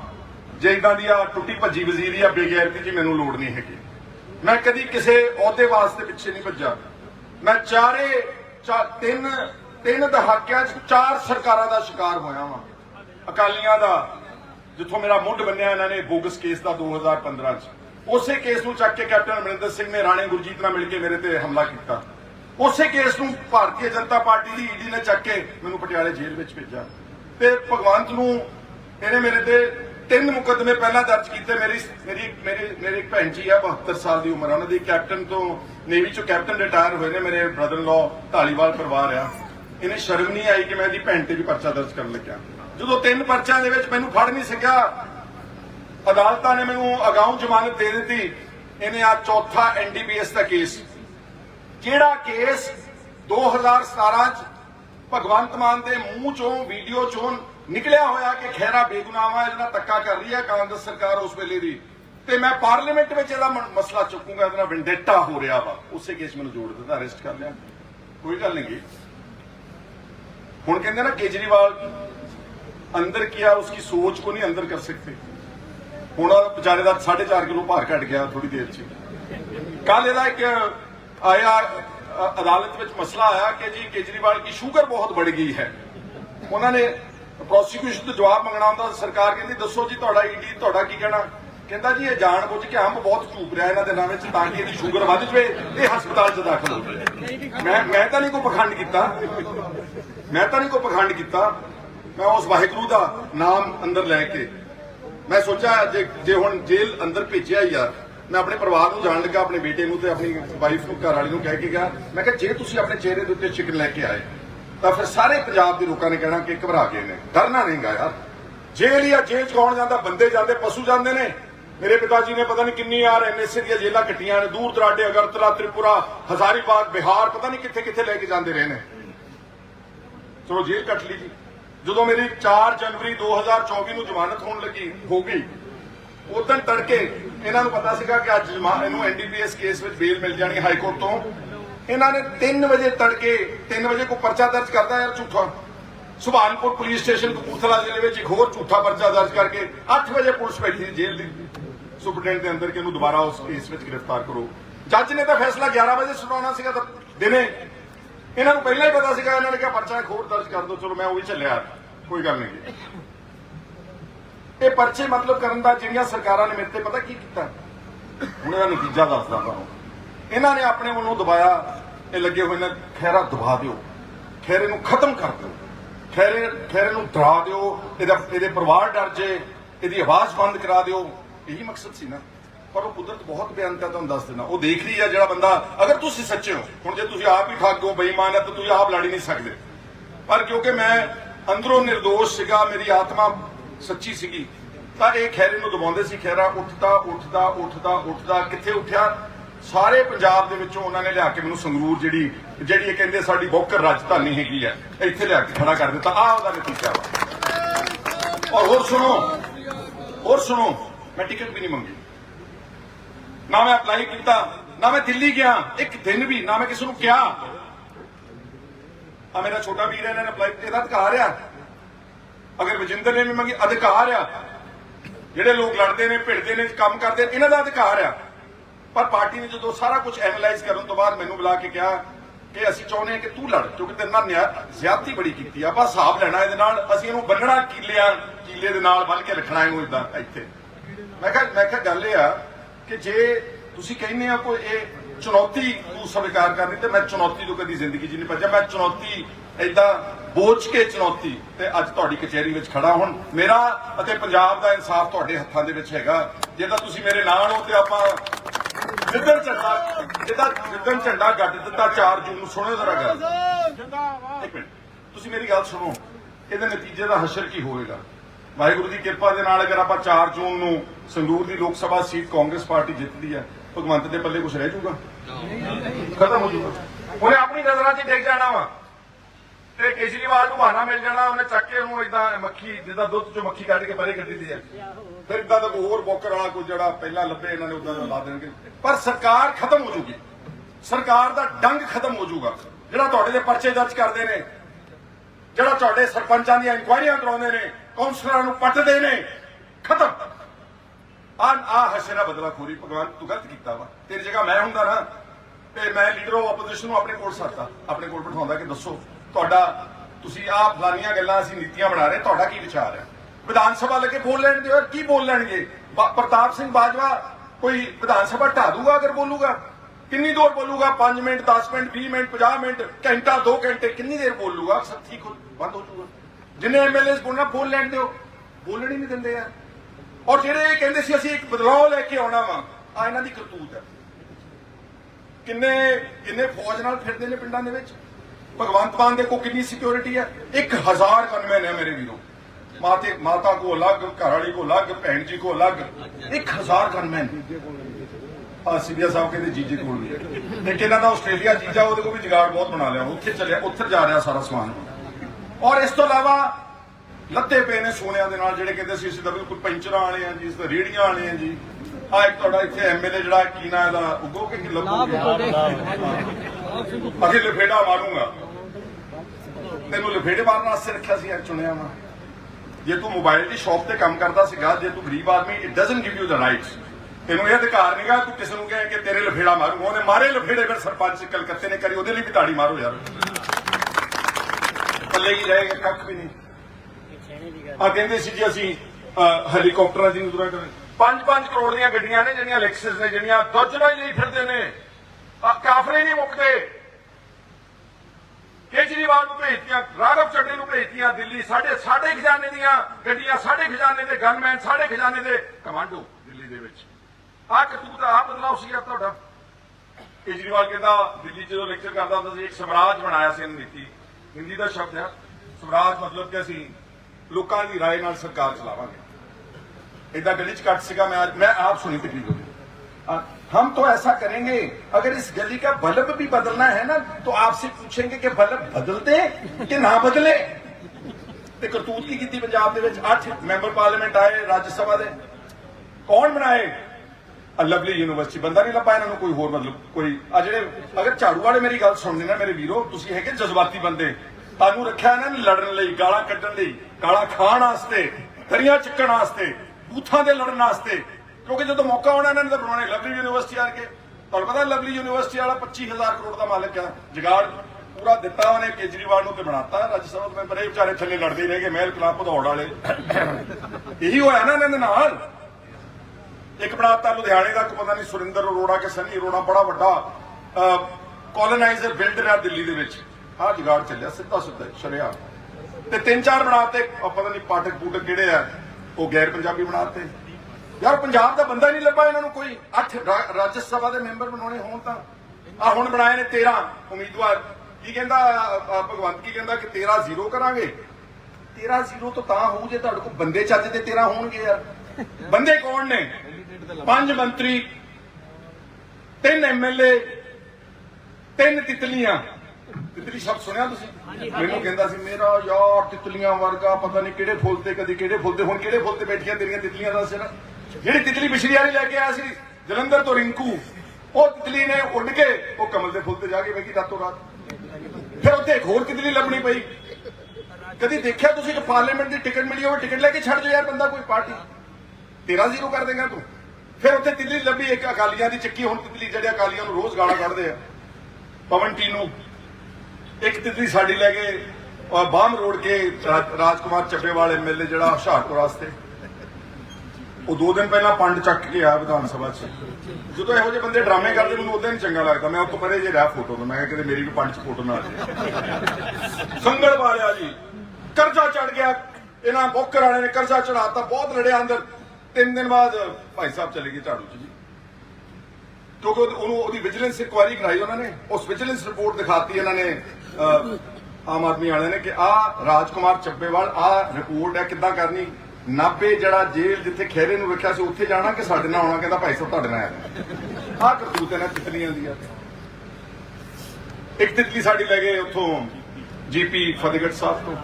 ਜੇ ਇਦਾਂ ਦੀ ਆ ਟੁੱਟੀ ਭੱਜੀ ਵਜ਼ੀਰੀ ਆ ਬੇਗੈਰਤੀ ਜੀ ਮੈਨੂੰ ਲੋੜ ਨਹੀਂ ਹੈਗੀ। ਮੈਂ ਕਦੀ ਕਿਸੇ ਅਹੁਦੇ ਵਾਸਤੇ ਪਿੱਛੇ ਨਹੀਂ ਭੱਜਾ ਮੈਂ ਚਾਰੇ ਤਿੰਨ ਤਿੰਨ ਦਹਾਕਿਆਂ 'ਚ ਚਾਰ ਸਰਕਾਰਾਂ ਦਾ ਸ਼ਿਕਾਰ ਹੋਇਆ ਵਾਂ। ਅਕਾਲੀਆਂ ਦਾ ਜਿੱਥੋਂ ਮੇਰਾ ਮੁੱਢ ਬੰਨਿਆ ਇਹਨਾਂ ਨੇ ਬੋਗਸ ਕੇਸ ਦਾ 2015 ਚ। ਉਸੇ ਕੇਸ ਨੂੰ ਚੱਕ ਕੇ ਕੈਪਟਨ ਅਮਰਿੰਦਰ ਸਿੰਘ ਨੇ ਰਾਣੇ ਗੁਰਜੀਤ ਨਾਲ ਮਿਲ ਕੇ ਮੇਰੇ ਤੇ ਹਮਲਾ ਕੀਤਾ। ਉਸੇ ਕੇਸ ਨੂੰ ਭਾਰਤੀ ਜਨਤਾ ਪਾਰਟੀ ਦੀ ਈਡੀ ਨੇ ਚੱਕ ਕੇ ਮੈਨੂੰ ਪਟਿਆਲੇ ਜੇਲ੍ਹ ਵਿੱਚ ਭੇਜਿਆ। ਤੇ ਭਗਵੰਤ ਨੂੰ ਇਹਨੇ ਮੇਰੇ ਤੇ ਤਿੰਨ ਮੁਕੱਦਮੇ ਪਹਿਲਾਂ ਦਰਜ ਕੀਤੇ। ਮੇਰੀ ਮੇਰੀ, ਮੇਰੇ ਮੇਰੇ ਇੱਕ ਭੈਣ ਜੀ ਆ 72 ਸਾਲ ਦੀ ਉਮਰ ਆ। ਉਹਨਾਂ ਦੀ ਕੈਪਟਨ ਤੋਂ ਨੇਵੀ ਚੋਂ ਕੈਪਟਨ ਰਿਟਾਇਰ ਹੋਏ ਨੇ। ਮੇਰੇ ਬ੍ਰਦਰ ਇਨ ਲਾ ਢਾਲੀਵਾਲ ਪਰਿਵਾਰ ਆ। ਇਹਨੇ ਸ਼ਰਮ ਨਹੀਂ ਆਈ ਕਿ ਮੈਂ ਇਹਦੀ ਭੈਣ ਤੇ ਵੀ ਪਰਚਾ ਦਰਜ ਕਰਨ ਲੱਗਿਆ। ਜਦੋਂ ਤਿੰਨ ਪਰਚਿਆਂ ਦੇ ਵਿੱਚ ਮੈਨੂੰ ਫੜ ਨਹੀਂ ਸਕਿਆ, ਅਦਾਲਤਾਂ ਨੇ ਮੈਨੂੰ ਅਗਾਊਂ ਜ਼ਮਾਨਤ ਦੇ ਦਿੱਤੀ। ਇਹਨੇ ਆ ਚੌਥਾ ਐਨਡੀਪੀਐਸ ਦਾ ਕੇਸ। ਜਿਹੜਾ ਕੇਸ 2017 ਚ ਭਗਵੰਤ ਮਾਨ ਦੇ ਮੂੰਹ ਚੋਂ, ਵੀਡੀਓ ਚੋਂ ਨਿਕਲਿਆ ਹੋਇਆ ਕਿ ਖੈਰਾ ਬੇਗੁਨਾਹ ਵਾ ਇਹਦੇ ਨਾਲ ਧੱਕਾ ਕਰ ਰਹੀ ਹੈ ਕਾਂਗਰਸ ਸਰਕਾਰ ਉਸ ਵੇਲੇ ਦੀ। ਤੇ ਮੈਂ ਪਾਰਲੀਮੈਂਟ ਵਿੱਚ ਇਹਦਾ ਮਸਲਾ ਚੁੱਕੂੰਗਾ, ਇਹਦਾ ਵਿੰਡੇਟਾ ਹੋ ਰਿਹਾ ਵਾ। ਉਸੇ ਕੇਸ ਮੈਨੂੰ ਜੋੜ ਦਿੱਤਾ, ਅਰੈਸਟ ਕਰ ਲਿਆ। ਕੋਈ ਗੱਲ ਨਹੀਂ ਹੁਣ ਕਹਿੰਦੇ ਨਾ ਕੇਜਰੀਵਾਲ अंदर किया उसकी सोच को नहीं अंदर कर सकते ਹੁਣ ਵਿਚਾਰੇ ਦਾ 4.5 ਕਿਲੋ ਭਾਰ ਘਟ ਗਿਆ ਥੋੜੀ ਦੇਰ 'ਚ। ਕੱਲ ਇਹਦਾ ਇੱਕ ਆਇਆ ਅਦਾਲਤ ਵਿੱਚ ਮਸਲਾ ਆਇਆ ਕਿ ਜੀ ਕੇਜਰੀਵਾਲ ਦੀ ਸ਼ੂਗਰ ਬਹੁਤ ਵੱਧ ਗਈ ਹੈ। ਉਹਨਾਂ ਨੇ ਪ੍ਰੋਸੀਕਿਊਸ਼ਨ ਤੋਂ ਜਵਾਬ ਮੰਗਣਾ ਹੁੰਦਾ, ਸਰਕਾਰ ਕਹਿੰਦੀ, ਦੱਸੋ ਜੀ ਤੁਹਾਡਾ ਈਡੀ ਤੁਹਾਡਾ ਕੀ ਕਹਿਣਾ? ਕਹਿੰਦਾ ਜੀ, ਇਹ ਜਾਣ ਬੁੱਝ ਕੇ ਅੰਬ ਬਹੁਤ ਚੂਪ ਰਿਹਾ ਇਹਨਾਂ ਦੇ ਨਾਂ ਵਿੱਚ ਤਾਂ ਕਿ ਇਹਦੀ ਸ਼ੂਗਰ ਵੱਧ ਜਵੇ, ਇਹ ਹਸਪਤਾਲ 'ਚ ਦਾਖਲ ਹੋ ਜਾਵੇ। ਮੈਂ ਮੈਂ ਤਾਂ ਨਹੀਂ ਕੋਈ ਪਖੰਡ ਕੀਤਾ। ਮੈਂ ਤਾਂ ਨਹੀਂ ਕੋਈ ਪਖੰਡ ਕੀਤਾ। ਮੈਂ ਉਸ ਵਾਹਿਗੁਰੂ ਦਾ ਨਾਮ ਅੰਦਰ ਲੈ ਕੇ, ਮੈਂ ਸੋਚਿਆ ਜੇ ਜੇ ਹੁਣ ਜੇਲ੍ਹ ਅੰਦਰ ਭੇਜਿਆ ਯਾਰ, ਮੈਂ ਆਪਣੇ ਪਰਿਵਾਰ ਨੂੰ ਜਾਣ ਲੱਗਾ, ਆਪਣੇ ਬੇਟੇ ਨੂੰ ਤੇ ਆਪਣੀ ਵਾਈਫ ਨੂੰ ਘਰ ਵਾਲੀ ਨੂੰ ਕਹਿ ਕੇ ਗਿਆ। ਮੈਂ ਕਿਹਾ, ਜੇ ਤੁਸੀਂ ਆਪਣੇ ਚਿਹਰੇ ਦੇ ਉੱਤੇ ਚਿਕਨ ਲੈ ਕੇ ਆਏ, ਤਾਂ ਫਿਰ ਸਾਰੇ ਪੰਜਾਬ ਦੇ ਲੋਕਾਂ ਨੇ ਕਹਿਣਾ ਕਿ ਘਬਰਾ ਗਏ ਨੇ। ਡਰਨਾ ਨਹੀਂਗਾ ਯਾਰ। ਜੇਲ੍ਹ ਜਾਂ ਜੇਲ੍ਹ ਚ ਕੌਣ ਜਾਂਦਾ? ਬੰਦੇ ਜਾਂਦੇ, ਪਸ਼ੂ ਜਾਂਦੇ ਨੇ। ਮੇਰੇ ਪਿਤਾ ਜੀ ਨੇ ਪਤਾ ਨਹੀਂ ਕਿੰਨੀ ਯਾਰ ਐਨਐਸਏ ਦੀਆਂ ਜੇਲ੍ਹਾਂ ਕੱਟੀਆਂ ਨੇ। ਦੂਰ ਦਰਾਡੇ, ਅਗਰਤਲਾ, ਤ੍ਰਿਪੁਰਾ, ਹਜ਼ਾਰੀਬਾਗ, ਬਿਹਾਰ, ਪਤਾ ਨਹੀਂ ਕਿੱਥੇ ਕਿੱਥੇ ਲੈ ਕੇ ਜਾਂਦੇ ਰਹੇ ਨੇ। ਚਲੋ, ਜੇਲ੍ਹ ਕੱਟ ਲਈ ਜੀ। ਜਦੋਂ ਮੇਰੀ 4 ਜਨਵਰੀ 2024 ਨੂੰ ਜ਼ਮਾਨਤ ਹੋਣ ਲੱਗੀ, ਹੋ ਗਈ ਉਦੋਂ ਤੜਕੇ ਇਹਨਾਂ ਨੂੰ ਪਤਾ ਸੀਗਾ ਕਿ ਅੱਜ ਇਹਨੂੰ ਐਨਡੀਪੀਐਸ ਕੇਸ ਵਿੱਚ ਬੇਲ ਮਿਲ ਜਾਣੀ ਹਾਈ ਕੋਰਟ ਤੋਂ। ਇਹਨਾਂ ਨੇ 3 ਵਜੇ ਤੜਕੇ 3 ਵਜੇ ਕੋ ਪਰਚਾ ਦਰਜ ਕਰਦਾ ਯਾਰ ਝੂਠਾ? ਸੁਭਾਨਪੁਰ ਪੁਲਿਸ ਸਟੇਸ਼ਨ, ਕਪੂਰਥਲਾ ਜ਼ਿਲ੍ਹੇ ਵਿੱਚ ਇੱਕ ਹੋਰ ਝੂਠਾ ਪਰਚਾ ਦਰਜ ਕਰਕੇ 8 ਵਜੇ ਪੁਲਿਸ ਬੈਠੀ ਸੀ ਜੇਲ੍ਹ ਦੀ। ਸੁਪਰਡੈਂਟ ਦੇ ਅੰਦਰ ਕਿ ਇਹਨੂੰ ਦੁਬਾਰਾ ਉਸ ਕੇਸ ਵਿੱਚ ਗ੍ਰਿਫਤਾਰ ਕਰੋ। ਜੱਜ ਨੇ ਤਾਂ ਫੈਸਲਾ 11 ਵਜੇ ਸੁਣਾਉਣਾ ਸੀਗਾ ਦਿਨੇ ਇਹਨਾਂ ਨੂੰ ਪਹਿਲਾਂ ਹੀ ਪਤਾ ਸੀਗਾ, ਇਹਨਾਂ ਨੇ ਕਿਹਾ, ਪਰਚਾ ਇੱਕ ਦਰਜ ਕਰ ਦਿਓ, ਚਲੋ ਮੈਂ ਉਹ ਵੀ ਚੱਲਿਆ। ਕੋਈ ਗੱਲ ਨਹੀਂ ਇਹ ਪਰਚੇ ਮਤਲਬ ਕਰਨ ਦਾ ਜਿਹੜੀਆਂ ਸਰਕਾਰਾਂ ਨੇ ਮੇਰੇ ਤੇ ਪਤਾ ਕੀ ਕੀਤਾ? ਹੁਣ ਇਹਦਾ ਨਤੀਜਾ ਦੱਸਦਾ ਤੁਹਾਨੂੰ ਇਹਨਾਂ ਨੇ ਆਪਣੇ ਵੱਲੋਂ ਦਬਾਇਆ, ਇਹ ਲੱਗੇ ਹੋਏ ਨੇ ਖੈਰਾ ਦਬਾ ਦਿਓ। ਖੈਰੇ ਨੂੰ ਖਤਮ ਕਰ ਦਿਓ। ਖੈਰੇ ਖੈਰੇ ਨੂੰ ਡਰਾ ਦਿਓ। ਇਹਦਾ ਇਹਦੇ ਪਰਿਵਾਰ ਡਰ ਜੇ, ਇਹਦੀ ਆਵਾਜ਼ ਬੰਦ ਕਰਾ ਦਿਓ। ਇਹੀ ਮਕਸਦ ਸੀ ਨਾ। ਪਰ ਉਹ ਕੁਦਰਤ ਬਹੁਤ ਬੇਅੰਤ ਹੈ ਤੁਹਾਨੂੰ ਦੱਸ ਦਿੰਦਾ। ਉਹ ਦੇਖ ਰਹੀ ਹੈ ਜਿਹੜਾ ਬੰਦਾ, ਅਗਰ ਤੁਸੀਂ ਸੱਚੇ ਹੋ, ਹੁਣ ਜੇ ਤੁਸੀਂ ਆਪ ਹੀ ਠੱਗ ਹੋ, ਬੇਈਮਾਨ ਹੈ ਤਾਂ ਤੁਸੀਂ ਆਪ ਲੜ ਹੀ ਨਹੀਂ ਸਕਦੇ। ਪਰ ਕਿਉਂਕਿ ਮੈਂ ਅੰਦਰੋਂ નિર્ਦੋਸ਼ ਸੀਗਾ, ਮੇਰੀ ਆਤਮਾ ਸੱਚੀ ਸੀਗੀ, ਤਾਂ ਇਹ ਖੈਰੇ ਨੂੰ ਦਬਾਉਂਦੇ ਸੀ ਖੈਰਾ ਉੱਠਦਾ ਉੱਠਦਾ ਉੱਠਦਾ ਉੱਠਦਾ, ਕਿੱਥੇ ਉੱਠਿਆ? ਸਾਰੇ ਪੰਜਾਬ ਦੇ ਵਿੱਚੋਂ ਉਹਨਾਂ ਨੇ ਲਿਆ ਕੇ ਮੈਨੂੰ ਸੰਗਰੂਰ ਜਿਹੜੀ ਜਿਹੜੀ ਇਹ ਕਹਿੰਦੇ ਸਾਡੀ ਬੌਕਰ ਰਾਜਧਾਨੀ ਹੈਗੀ ਹੈ ਇੱਥੇ ਲਿਆ ਕੇ ਖੜਾ ਕਰ ਦਿੱਤਾ। ਆਹ ਉਹਦਾ ਨਤੀਜਾ ਵਾ। ਔਰ ਹੋਰ ਸੁਣੋ ਹੋਰ ਸੁਣੋ, ਮੈਂ ਟਿਕਟ ਵੀ ਨਹੀਂ ਮੰਗੀ। ਨਾ ਮੈਂ ਅਪਲਾਈ ਕੀਤਾ, ਨਾ ਮੈਂ ਦਿੱਲੀ ਗਿਆ, ਇੱਕ ਦਿਨ ਵੀ, ਨਾ ਮੈਂ ਕਿਸੇ ਨੂੰ ਕਿਹਾ। ਆ ਮੇਰਾ ਛੋਟਾ ਵੀਰ ਹੈ, ਇਹਨਾਂ ਨੇ ਅਪਲਾਈ ਇਹਦਾ ਅਧਿਕਾਰ ਆ। ਅਗਰ ਵਜਿੰਦਰ ਨੇ ਵੀ ਮੰਗੀ, ਅਧਿਕਾਰ ਆ। ਜਿਹੜੇ ਲੋਕ ਲੜਦੇ ਨੇ, ਭਿੜਦੇ ਨੇ, ਕੰਮ ਕਰਦੇ ਨੇ ਇਹਨਾਂ ਦਾ ਅਧਿਕਾਰ ਆ। ਪਰ ਪਾਰਟੀ ਨੇ ਜਦੋਂ ਸਾਰਾ ਕੁਝ ਐਨਲਾਈਜ਼ ਕਰਨ ਤੋਂ ਬਾਅਦ ਮੈਨੂੰ ਬੁਲਾ ਕੇ ਕਿਹਾ ਕਿ ਅਸੀਂ ਚਾਹੁੰਦੇ ਹਾਂ ਕਿ ਤੂੰ ਲੜ, ਕਿਉਂਕਿ ਤੇਰੇ ਨਾਲ ਜ਼ਿਆਦਤੀ ਬੜੀ ਕੀਤੀ ਆ। ਬਸ ਹਿਸਾਬ ਲੈਣਾ ਇਹਦੇ ਨਾਲ, ਅਸੀਂ ਇਹਨੂੰ ਬੰਨਣਾ ਕੀਲਿਆਂ, ਕੀਲੇ ਦੇ ਨਾਲ ਬੰਨ ਕੇ ਰੱਖਣਾ ਇਹਨੂੰ ਇਦਾਂ ਇੱਥੇ। ਮੈਂ ਕਿਹਾ ਮੈਂ ਕਿਹਾ ਗੱਲ ਇਹ ਆ ਕਿ ਜੇ ਤੁਸੀਂ ਕਹਿੰਦੇ ਆ ਕੋਈ ਇਹ ਚੁਣੌਤੀ ਨੂੰ ਸਵੀਕਾਰ ਕਰਨੀ, ਤੇ ਮੈਂ ਚੁਣੌਤੀ ਤੋਂ ਕਦੀ ਜ਼ਿੰਦਗੀ 'ਚ ਨਹੀਂ ਭੱਜਿਆ। ਮੈਂ ਚੁਣੌਤੀ ਏਦਾਂ ਬੋਝ ਕੇ ਚੁਣੌਤੀ, ਤੇ ਅੱਜ ਤੁਹਾਡੀ ਕਚਹਿਰੀ ਵਿੱਚ ਖੜਾ ਹੁਣ। ਮੇਰਾ ਅਤੇ ਪੰਜਾਬ ਦਾ ਇਨਸਾਫ ਤੁਹਾਡੇ ਹੱਥਾਂ ਦੇ ਵਿੱਚ ਹੈਗਾ। ਜੇ ਤਾਂ ਤੁਸੀਂ ਮੇਰੇ ਨਾਲ ਹੋ ਤੇ ਆਪਾਂ ਜਿੱਦਣ ਝੰਡਾ, ਜਿਹਦਾ ਜਿੱਦਣ ਝੰਡਾ ਗੱਡ ਦਿੱਤਾ 4 ਜੂਨ ਨੂੰ, ਸੁਣਿਓ ਜ਼ਰਾ ਗੱਲ। ਇੱਕ ਤੁਸੀਂ ਮੇਰੀ ਗੱਲ ਸੁਣੋ। ਇਹਦੇ ਨਤੀਜੇ ਦਾ ਹਸ਼ਰ ਕੀ ਹੋਵੇਗਾ? ਵਾਹਿਗੁਰੂ ਦੀ ਕਿਰਪਾ ਦੇ ਨਾਲ ਅਗਰ ਆਪਾਂ 4 ਜੂਨ ਨੂੰ ਸੰਗਰੂਰ ਦੀ ਲੋਕ ਸਭਾ ਸੀਟ ਕਾਂਗਰਸ ਪਾਰਟੀ ਜਿੱਤਦੀ ਹੈ, ਭਗਵੰਤ ਦੇ ਪੱਲੇ ਕੁਝ ਰਹਿ ਜਾਊਗਾ? ਖਤਮ ਹੋ ਜਾਊਗਾ। ਉਹਨੇ ਆਪਣੀ ਨਜ਼ਰਾਂ 'ਚ ਡਿੱਗ ਜਾਣਾ ਵਾ। ਤੇ ਕੇਜਰੀਵਾਲ ਨੂੰ ਬਹਾਨਾ ਮਿਲ ਜਾਣਾ, ਉਹਨੇ ਚੱਕ ਕੇ ਉਹਨੂੰ ਇਦਾਂ ਮੱਖੀ, ਜਿੱਦਾਂ ਦੁੱਧ ਚੋਂ ਮੱਖੀ ਕੱਢ ਕੇ ਪਰੇ ਕੱਢੀ ਦੀ ਹੈ। ਫਿਰ ਇਦਾਂ ਦਾ ਹੋਰ ਬੋਕਰ ਵਾਲਾ ਕੋਈ ਜਿਹੜਾ ਪਹਿਲਾਂ ਲੱਭੇ, ਇਹਨਾਂ ਨੇ ਉਦਾਂ ਦਾ ਲਾ ਦੇਣਗੇ। ਪਰ ਸਰਕਾਰ ਖਤਮ ਹੋ ਜੂਗੀ ਸਰਕਾਰ ਦਾ ਡੰਗ ਖਤਮ ਹੋ ਜਾਊਗਾ। ਜਿਹੜਾ ਤੁਹਾਡੇ ਦੇ ਪਰਚੇ ਦਰਜ ਕਰਦੇ ਨੇ ਜਿਹੜਾ ਤੁਹਾਡੇ ਸਰਪੰਚਾਂ ਦੀਆਂ ਇਨਕੁਆਇਰੀਆਂ ਕਰਾਉਂਦੇ ਨੇ ਕਾਉਂਸਲਰਾਂ ਨੂੰ ਪੱਟਦੇ ਨੇ, ਖਤਮ। ਆ ਆ ਹਸ਼ਰਾ ਬਦਲਾ ਖੋਰੀ ਭਗਵਾਨ, ਤੂੰ ਗਲਤ ਕੀਤਾ ਵਾ। ਤੇਰੀ ਜਗ੍ਹਾ ਮੈਂ ਹੁੰਦਾ ਨਾ, ਤੇ ਮੈਂ ਲੀਡਰ ਆਫ ਆਪੋਜੀਸ਼ਨ ਨੂੰ ਆਪਣੇ ਕੋਲ ਸਾਤਾ ਆਪਣੇ ਕੋਲ ਬਿਠਾਉਂਦਾ ਕਿ ਦੱਸੋ, ਤੁਹਾਡਾ, ਤੁਸੀਂ ਆ ਫਲਾਨੀਆਂ ਗੱਲਾਂ ਅਸੀਂ ਨੀਤੀਆਂ ਬਣਾ ਰਹੇ, ਤੁਹਾਡਾ ਕੀ ਵਿਚਾਰ ਹੈ? ਵਿਧਾਨ ਸਭਾ ਲੱਗੇ ਬੋਲ ਲੈਣ ਦਿਓ ਕੀ ਬੋਲ ਲੈਣਗੇ? ਪ੍ਰਤਾਪ ਸਿੰਘ ਬਾਜਵਾ ਕੋਈ ਵਿਧਾਨ ਸਭਾ ਢਾ ਦੂਗਾ ਅਗਰ ਬੋਲੂਗਾ? ਕਿੰਨੀ ਦੇਰ ਬੋਲੂਗਾ? 5 ਮਿੰਟ 10 ਮਿੰਟ 20 ਮਿੰਟ 50 ਮਿੰਟ, ਘੰਟਾ 2 ਘੰਟੇ, ਕਿੰਨੀ ਦੇਰ ਬੋਲੂਗਾ? ਸਭ ਠੀਕ ਬੰਦ ਹੋ ਜਾਊਗਾ। ਜਿੰਨੇ ਐਮਐਲਏਸ ਬੋਲਣਾ, ਬੋਲ ਲੈਣ ਦਿਓ। ਬੋਲਣ ਹੀ ਨਹੀਂ ਦਿੰਦੇ ਯਾਰ ਔਰ ਜਿਹੜੇ ਕਹਿੰਦੇ ਸੀ, ਅਸੀਂ ਇੱਕ ਬਦਲਾਅ ਲੈ ਕੇ ਆਉਣਾ ਵਾ ਆ ਇਹਨਾਂ ਦੀ ਕਰਤੂਤ ਹੈ। ਕਿੰਨੇ ਕਿੰਨੇ ਫੌਜ ਨਾਲ ਫਿਰਦੇ ਨੇ ਪਿੰਡਾਂ ਦੇ ਵਿੱਚ? ਭਗਵੰਤ ਮਾਨ ਦੇ ਕੋ ਕਿੰਨੀ ਸਿਕਿਉਰਿਟੀ ਹੈ। 1000 ਗਨਮੈਨ ਹੈ ਮੇਰੇ ਵੀਰੋ। ਮਾਤੇ ਮਾਤਾ ਕੋ ਅਲੱਗ, ਘਰ ਵਾਲੀ ਕੋ ਅਲੱਗ, ਭੈਣ ਜੀ ਕੋ ਅਲੱਗ। 1000 ਗਨਮੈਨ ਸੀਬੀਆ ਸਾਹਿਬ ਕਹਿੰਦੇ ਜੀਜੇ ਕੋਲ ਵੀ ਹੈ। ਇੱਕ ਇਹਨਾਂ ਦਾ ਆਸਟ੍ਰੇਲੀਆ ਜੀਜਾ ਉਹਦੇ ਕੋਲ ਵੀ ਜਗਾੜ ਬਹੁਤ ਬਣਾ ਲਿਆ। ਉੱਥੇ ਚੱਲਿਆ ਉੱਥੇ ਜਾ ਰਿਹਾ ਸਾਰਾ ਸਮਾਨ। ਔਰ ਇਸ ਤੋਂ ਇਲਾਵਾ ਲੱਤੇ ਪਏ ਨੇ ਸੋਨਿਆਂ ਦੇ ਨਾਲ ਜਿਹੜੇ ਕਹਿੰਦੇ ਸੀ ਅਸੀਂ ਤਾਂ ਬਿਲਕੁਲ ਪੈਂਚਰਾਂ ਵਾਲੇ ਆ ਜੀ ਇਸ ਤਾਂ ਰੇੜੀਆਂ ਵਾਲੇ ਆ ਜੀ। ਆ ਇੱਕ ਤੁਹਾਡਾ ਇੱਥੇ ਐਮਐਲਏ ਜਿਹੜਾ ਕੀ ਨਾਂ ਇਹਦਾ ਉਗੋ ਕਿ ਲੱਗੋਗੇ ਅਸੀਂ ਲਫੇੜਾ ਮਾਰੂੰਗਾ। ਤੈਨੂੰ ਲਫੇੜੇ ਮਾਰਨ ਵਾਸਤੇ ਰੱਖਿਆ ਸੀ ਅੱਜ ਚੁਣਿਆ ਵਾ। ਜੇ ਤੂੰ ਮੋਬਾਈਲ ਦੀ ਸ਼ਾਪ ਤੇ ਕੰਮ ਕਰਦਾ ਸੀਗਾ ਜੇ ਤੂੰ ਗਰੀਬ ਆਦਮੀ it doesn't give you the rights ਤੈਨੂੰ ਇਹ ਅਧਿਕਾਰ ਨਹੀਂਗਾ ਤੂੰ ਕਿਸੇ ਨੂੰ ਕਹੇ ਕਿ ਤੇਰੇ ਲਫੇੜਾ ਮਾਰੂ। ਉਹਨੇ ਮਾਰੇ ਲਫੇੜੇ, ਫਿਰ ਸਰਪੰਚ ਕਲਕੱਤੇ ਨੇ ਕਰੀ, ਉਹਦੇ ਲਈ ਵੀ ਤਾੜੀ ਮਾਰੋ ਯਾਰ। ਪੱਲੇ ਹੀ ਰਹੇਗਾ ਕੱਖ ਵੀ ਨਹੀਂ। ਆ ਕਹਿੰਦੇ ਸੀ ਜੀ ਅਸੀਂ ਹੈਲੀਕਾਪਟਰਾਂ ਦੀ ਨੁਦਰਾ ਕਰਾਂਗੇ 5-5 ਕਰੋੜ ਦੀਆਂ ਗੱਡੀਆਂ ਨੇ ਜਿਹੜੀਆਂ ਲੈਕਸਸ ਨੇ, ਜਿਹੜੀਆਂ ਦਰਜਨਾਂ ਹੀ ਲਈ ਫਿਰਦੇ ਨੇ। ਆ ਕਾਫਰੇ ਨਹੀਂ ਮੁੱਕਦੇ। ਕੇਜਰੀਵਾਲ ਨੂੰ ਭੇਜਤੀਆਂ, ਰਾਘਵ ਚੱਡੇ ਨੂੰ ਭੇਜਤੀਆਂ ਦਿੱਲੀ। ਸਾਡੇ ਸਾਡੇ ਖਜ਼ਾਨੇ ਦੀਆਂ ਗੱਡੀਆਂ, ਸਾਡੇ ਖਜ਼ਾਨੇ ਦੇ ਗਨਮੈਨ ਸਾਡੇ ਖਜ਼ਾਨੇ ਦੇ ਕਮਾਂਡੋ ਦਿੱਲੀ ਦੇ ਵਿੱਚ। ਆ ਕਤੂਤ ਆ ਬਦਲਾਅ ਸੀ ਤੁਹਾਡਾ ਕੇਜਰੀਵਾਲ ਕਹਿੰਦਾ ਦਿੱਲੀ 'ਚ ਜਦੋਂ ਲੈਕਚਰ ਕਰਦਾ ਹੁੰਦਾ ਸੀ ਇੱਕ ਸਵਰਾਜ ਬਣਾਇਆ ਸੀ ਇਹਨੇ ਨੀਤੀ ਹਿੰਦੀ ਦਾ ਸ਼ਬਦ ਹੈ ਸਵਰਾਜ ਮਤਲਬ ਕਿ ਅਸੀਂ ਲੋਕਾਂ ਦੀ رائے ਨਾਲ ਸਰਕਾਰ ਚਲਾਵਾਂਗੇ इधर गली कट सीगा मैं आज मैं आप सुनी पिछली को आ, हम तो ऐसा करेंगे अगर इस गली का बल्ब भी बदलना है ना तो आपसे पूछेंगे कि बल्ब बदलते कि ना बदले ਤੇ ਕਰਤੂਤ ਕੀ ਕੀਤੀ ਪੰਜਾਬ ਦੇ ਵਿੱਚ 8 ਮੈਂਬਰ ਪਾਰਲੀਮੈਂਟ ਆਏ ਰਾਜ ਸਭਾ ਦੇ ਕੌਣ ਬਣਾਏ ਆ ਲਵਲੀ ਯੂਨੀਵਰਸਿਟੀ ਬੰਦਾ ਨਹੀਂ ਲੱਭਾ ਇਹਨਾਂ ਨੂੰ ਕੋਈ ਹੋਰ ਮਤਲਬ, ਕੋਈ, ਆ ਜਿਹੜੇ, ਅਗਰ ਝਾੜੂ ਵਾਲੇ ਮੇਰੀ ਗੱਲ ਸੁਣਦੇ ਨਾ ਮੇਰੇ ਵੀਰੋ, ਤੁਸੀਂ ਹੈਗੇ ਜਜ਼ਬਾਤੀ ਬੰਦੇ, ਤੁਹਾਨੂੰ ਰੱਖਿਆ ਇਹਨਾਂ ਨੇ ਲੜਨ ਲਈ, ਗਾਲਾਂ ਕੱਢਣ ਲਈ, ਗਾਲਾਂ ਖਾਣ ਵਾਸਤੇ, ਦਰੀਆਂ ਚੱਕਣ ਵਾਸਤੇ, ਬੂਥਾਂ ਦੇ ਲੜਨ ਵਾਸਤੇ, ਕਿਉਂਕਿ ਜਦੋਂ ਮੌਕਾ ਆਉਣਾ ਇਹਨਾਂ ਨੇ ਤਾਂ ਬਣਾਉਣੇ ਲਵਲੀ ਯੂਨੀਵਰਸਿਟੀ ਆ ਕੇ। ਤੁਹਾਨੂੰ ਪਤਾ ਲਵਲੀ ਯੂਨੀਵਰਸਿਟੀ ਵਾਲਾ 25000 ਕਰੋੜ ਦਾ ਮਾਲਕ ਆ, ਜਗਾੜ ਪੂਰਾ ਦਿੱਤਾ ਉਹਨੇ ਕੇਜਰੀਵਾਲ ਨੂੰ ਤੇ ਬਣਾਤਾ, ਰਾਜ ਸਭਾ ਦੇ ਮੈਂਬਰ ਇਹ ਵਿਚਾਰੇ ਥੱਲੇ ਲੜਦੇ ਰਹਿ ਗਏ, ਮਹਿਲ ਕਲਾ ਭਦੌੜ ਵਾਲੇ। ਇਹੀ ਹੋਇਆ ਨਾ ਇਹਨਾਂ ਦੇ ਨਾਲ। ਇੱਕ ਬਣਾਤਾ ਲੁਧਿਆਣੇ ਦਾ ਇੱਕ ਪਤਾ ਨਹੀਂ ਸੁਰਿੰਦਰ ਅਰੋੜਾ ਕਿ ਸਨੀ ਅਰੋੜਾ ਬੜਾ ਵੱਡਾ ਕੋਲੋਨਾਈਜ਼ਰ ਬਿਲਡਰ ਆ ਦਿੱਲੀ ਦੇ ਵਿੱਚ। ਆਹ ਜਗਾੜ ਚੱਲਿਆ ਸਿੱਧਾ ਸਿੱਧਾ ਸ਼ਰਿਆ ਤੇ ਤਿੰਨ ਚਾਰ ਬਣਾਤੇ ਪਤਾ ਨਹੀਂ ਪਾਠਕ ਪੂਟਕ ਕਿਹੜੇ ਆ, ਉਹ ਗੈਰ ਪੰਜਾਬੀ ਬਣਾਤੇ। ਯਾਰ, ਪੰਜਾਬ ਦਾ ਬੰਦਾ ਹੀ ਨਹੀਂ ਲੱਭਾ ਇਹਨਾਂ ਨੂੰ ਕੋਈ। ਅੱਠ ਰਾਜ ਸਭਾ ਦੇ ਮੈਂਬਰ ਬਣਾਉਣੇ ਹੋਣ ਤਾਂ। ਆ ਹੁਣ ਬਣਾਏ ਨੇ 13 ਉਮੀਦਵਾਰ। ਕੀ ਕਹਿੰਦਾ ਭਗਵੰਤ ਕੀ ਕਹਿੰਦਾ ਕਿ 13 ਜ਼ੀਰੋ ਕਰਾਂਗੇ? 13 ਜ਼ੀਰੋ ਤੋਂ ਤਾਂ ਹੋਊ ਜੇ ਤੁਹਾਡੇ ਕੋਲ ਬੰਦੇ ਚੱਜ ਦੇ 13 ਹੋਣਗੇ ਯਾਰ। ਬੰਦੇ ਕੌਣ ਨੇ? ਪੰਜ ਮੰਤਰੀ ਤਿੰਨ ਐਮਐਲਏ ਤਿੰਨ ਤਿਤਲੀਆਂ। ਤਿਤਲੀ ਸ਼ਬਦ ਸੁਣਿਆ ਤੁਸੀਂ? ਮੈਨੂੰ ਕਹਿੰਦਾ ਸੀ ਮੇਰਾ ਯਾਰ ਤਿਤਲੀਆਂ ਵਰਗਾ ਪਤਾ ਨਹੀਂ ਕਿਹੜੇ ਫੁੱਲ ਤੇ ਕਦੀ ਕਿਹੜੇ ਫੁੱਲ ਤੇ ਹੁਣ ਕਿਹੜੇ ਫੁੱਲ ਤੇ ਬੈਠੀਆਂ ਤੇਰੀਆਂ ਤਿਤਲੀਆਂ ਦਾ ਸਿਰ ਜਿਹੜੀ ਤਿਤਲੀ ਪਿਛਲੀ ਵਾਲੀ ਲੈ ਕੇ ਆਇਆ ਸੀ ਜਲੰਧਰ ਤੋਂ ਰਿੰਕੂ ਉਹ ਤਿਤਲੀ ਨੇ ਉੱਡ ਕੇ ਉਹ ਕਮਲ ਦੇ ਫੁੱਲ ਤੇ ਜਾ ਕੇ ਬੈਠੀ ਰਾਤੋਂ ਰਾਤ। ਫਿਰ ਉੱਥੇ ਇੱਕ ਹੋਰ ਤਿਤਲੀ ਲੱਭਣੀ ਪਈ। ਕਦੀ ਦੇਖਿਆ ਤੁਸੀਂ ਕਿ ਪਾਰਲੀਮੈਂਟ ਦੀ ਟਿਕਟ ਮਿਲੀ ਹੋਵੇ ਟਿਕਟ ਲੈ ਕੇ ਛੱਡ ਜਾਓ ਯਾਰ ਬੰਦਾ ਕੋਈ ਪਾਰਟੀ। ਤੇਰਾ ਜ਼ੀਰੋ ਕਰ ਦੇਗਾ ਤੂੰ। ਫਿਰ ਉੱਥੇ ਤਿਤਲੀ ਲੱਭੀ ਇੱਕ ਅਕਾਲੀਆਂ ਦੀ ਚੱਕੀ ਹੁਣ ਤਿਤਲੀ ਜਿਹੜੇ ਅਕਾਲੀਆਂ ਨੂੰ ਰੋਜ਼ ਗਾਲਾਂ ਕੱਢਦੇ ਆ। ਪਵਨ ਟੀਨੂ, ਇੱਕ ਤਿਤਲੀ ਸਾਡੀ ਲੈ ਗਏ ਔਰ ਬਾਮ ਰੋਡ ਕੇ ਰਾਜਕੁਮਾਰ ਚੱਬੇਵਾਲ ਐਮਐਲਏ ਜਿਹੜਾ ਹੁਸ਼ਿਆਰਪੁਰ ਵਾਸਤੇ। ਉਹ ਦੋ ਦਿਨ ਪਹਿਲਾਂ ਪੰਡ ਚੱਕ ਕੇ ਆਇਆ ਵਿਧਾਨ ਸਭਾ 'ਚ। ਜਦੋਂ ਇਹੋ ਜਿਹੇ ਬੰਦੇ ਡਰਾਮੇ ਕਰਦੇ, ਮੈਨੂੰ ਉਦੋਂ ਨਹੀਂ ਚੰਗਾ ਲੱਗਦਾ। ਮੈਂ ਉੱਥੋਂ ਪਰੇ ਜੇ ਰਹਿ ਫੋਟੋ ਤੋਂ। ਮੈਂ ਕਿਹਾ ਕਿਤੇ ਮੇਰੀ ਵੀ ਪੰਡ 'ਚ ਫੋਟੋ ਨਾ ਆ ਜਾਏ ਸੰਗਲ ਵਾਲਿਆ ਜੀ, ਕਰਜ਼ਾ ਚੜ ਗਿਆ। ਇਹਨਾਂ ਬੋਕਰ ਵਾਲੇ ਨੇ ਕਰਜ਼ਾ ਚੜਾਤਾ ਬਹੁਤ ਲੜਿਆ ਅੰਦਰ। ਤਿੰਨ ਦਿਨ ਬਾਅਦ ਭਾਈ ਸਾਹਿਬ ਚਲੇ ਗਏ ਝਾੜੂ 'ਚ ਜੀ। ਕਿਉਂਕਿ ਉਹਨੂੰ ਉਹਦੀ ਵਿਜੀਲੈਂਸ ਇਨਕੁਆਇਰੀ ਕਰਾਈ ਉਹਨਾਂ ਨੇ। ਉਸ ਵਿਜੀਲੈਂਸ ਰਿਪੋਰਟ ਦਿਖਾਤੀ ਇਹਨਾਂ ਨੇ ਆਮ ਆਦਮੀ ਵਾਲਿਆਂ ਨੇ ਕਿ ਆ ਰਾਜਕੁਮਾਰ ਚੱਬੇਵਾਲ, ਆ ਰਿਪੋਰਟ ਹੈ, ਕਿੱਦਾਂ ਕਰਨੀ? ਨਾਬੇ ਜਿਹੜਾ ਜੇਲ੍ਹ ਜਿੱਥੇ ਖੇਰੇ ਨੂੰ ਰੱਖਿਆ ਸੀ, ਉੱਥੇ ਜਾਣਾ ਕਿ ਸਾਡੇ ਨਾਲ ਆਉਣਾ? ਕਹਿੰਦਾ ਭਾਈ ਸਾਹਿਬ ਤੁਹਾਡੇ ਨਾਲ ਆਇਆ। ਆ ਕਰਤੂਤ ਇਹਨਾਂ ਤਿਤਲੀਆਂ ਦੀ ਆ। ਇੱਕ ਤਿਤਲੀ ਸਾਡੀ ਲੈ ਗਏ ਉੱਥੋਂ ਜੀਪੀ ਫਤਿਹਗੜ੍ਹ ਸਾਹਿਬ ਤੋਂ।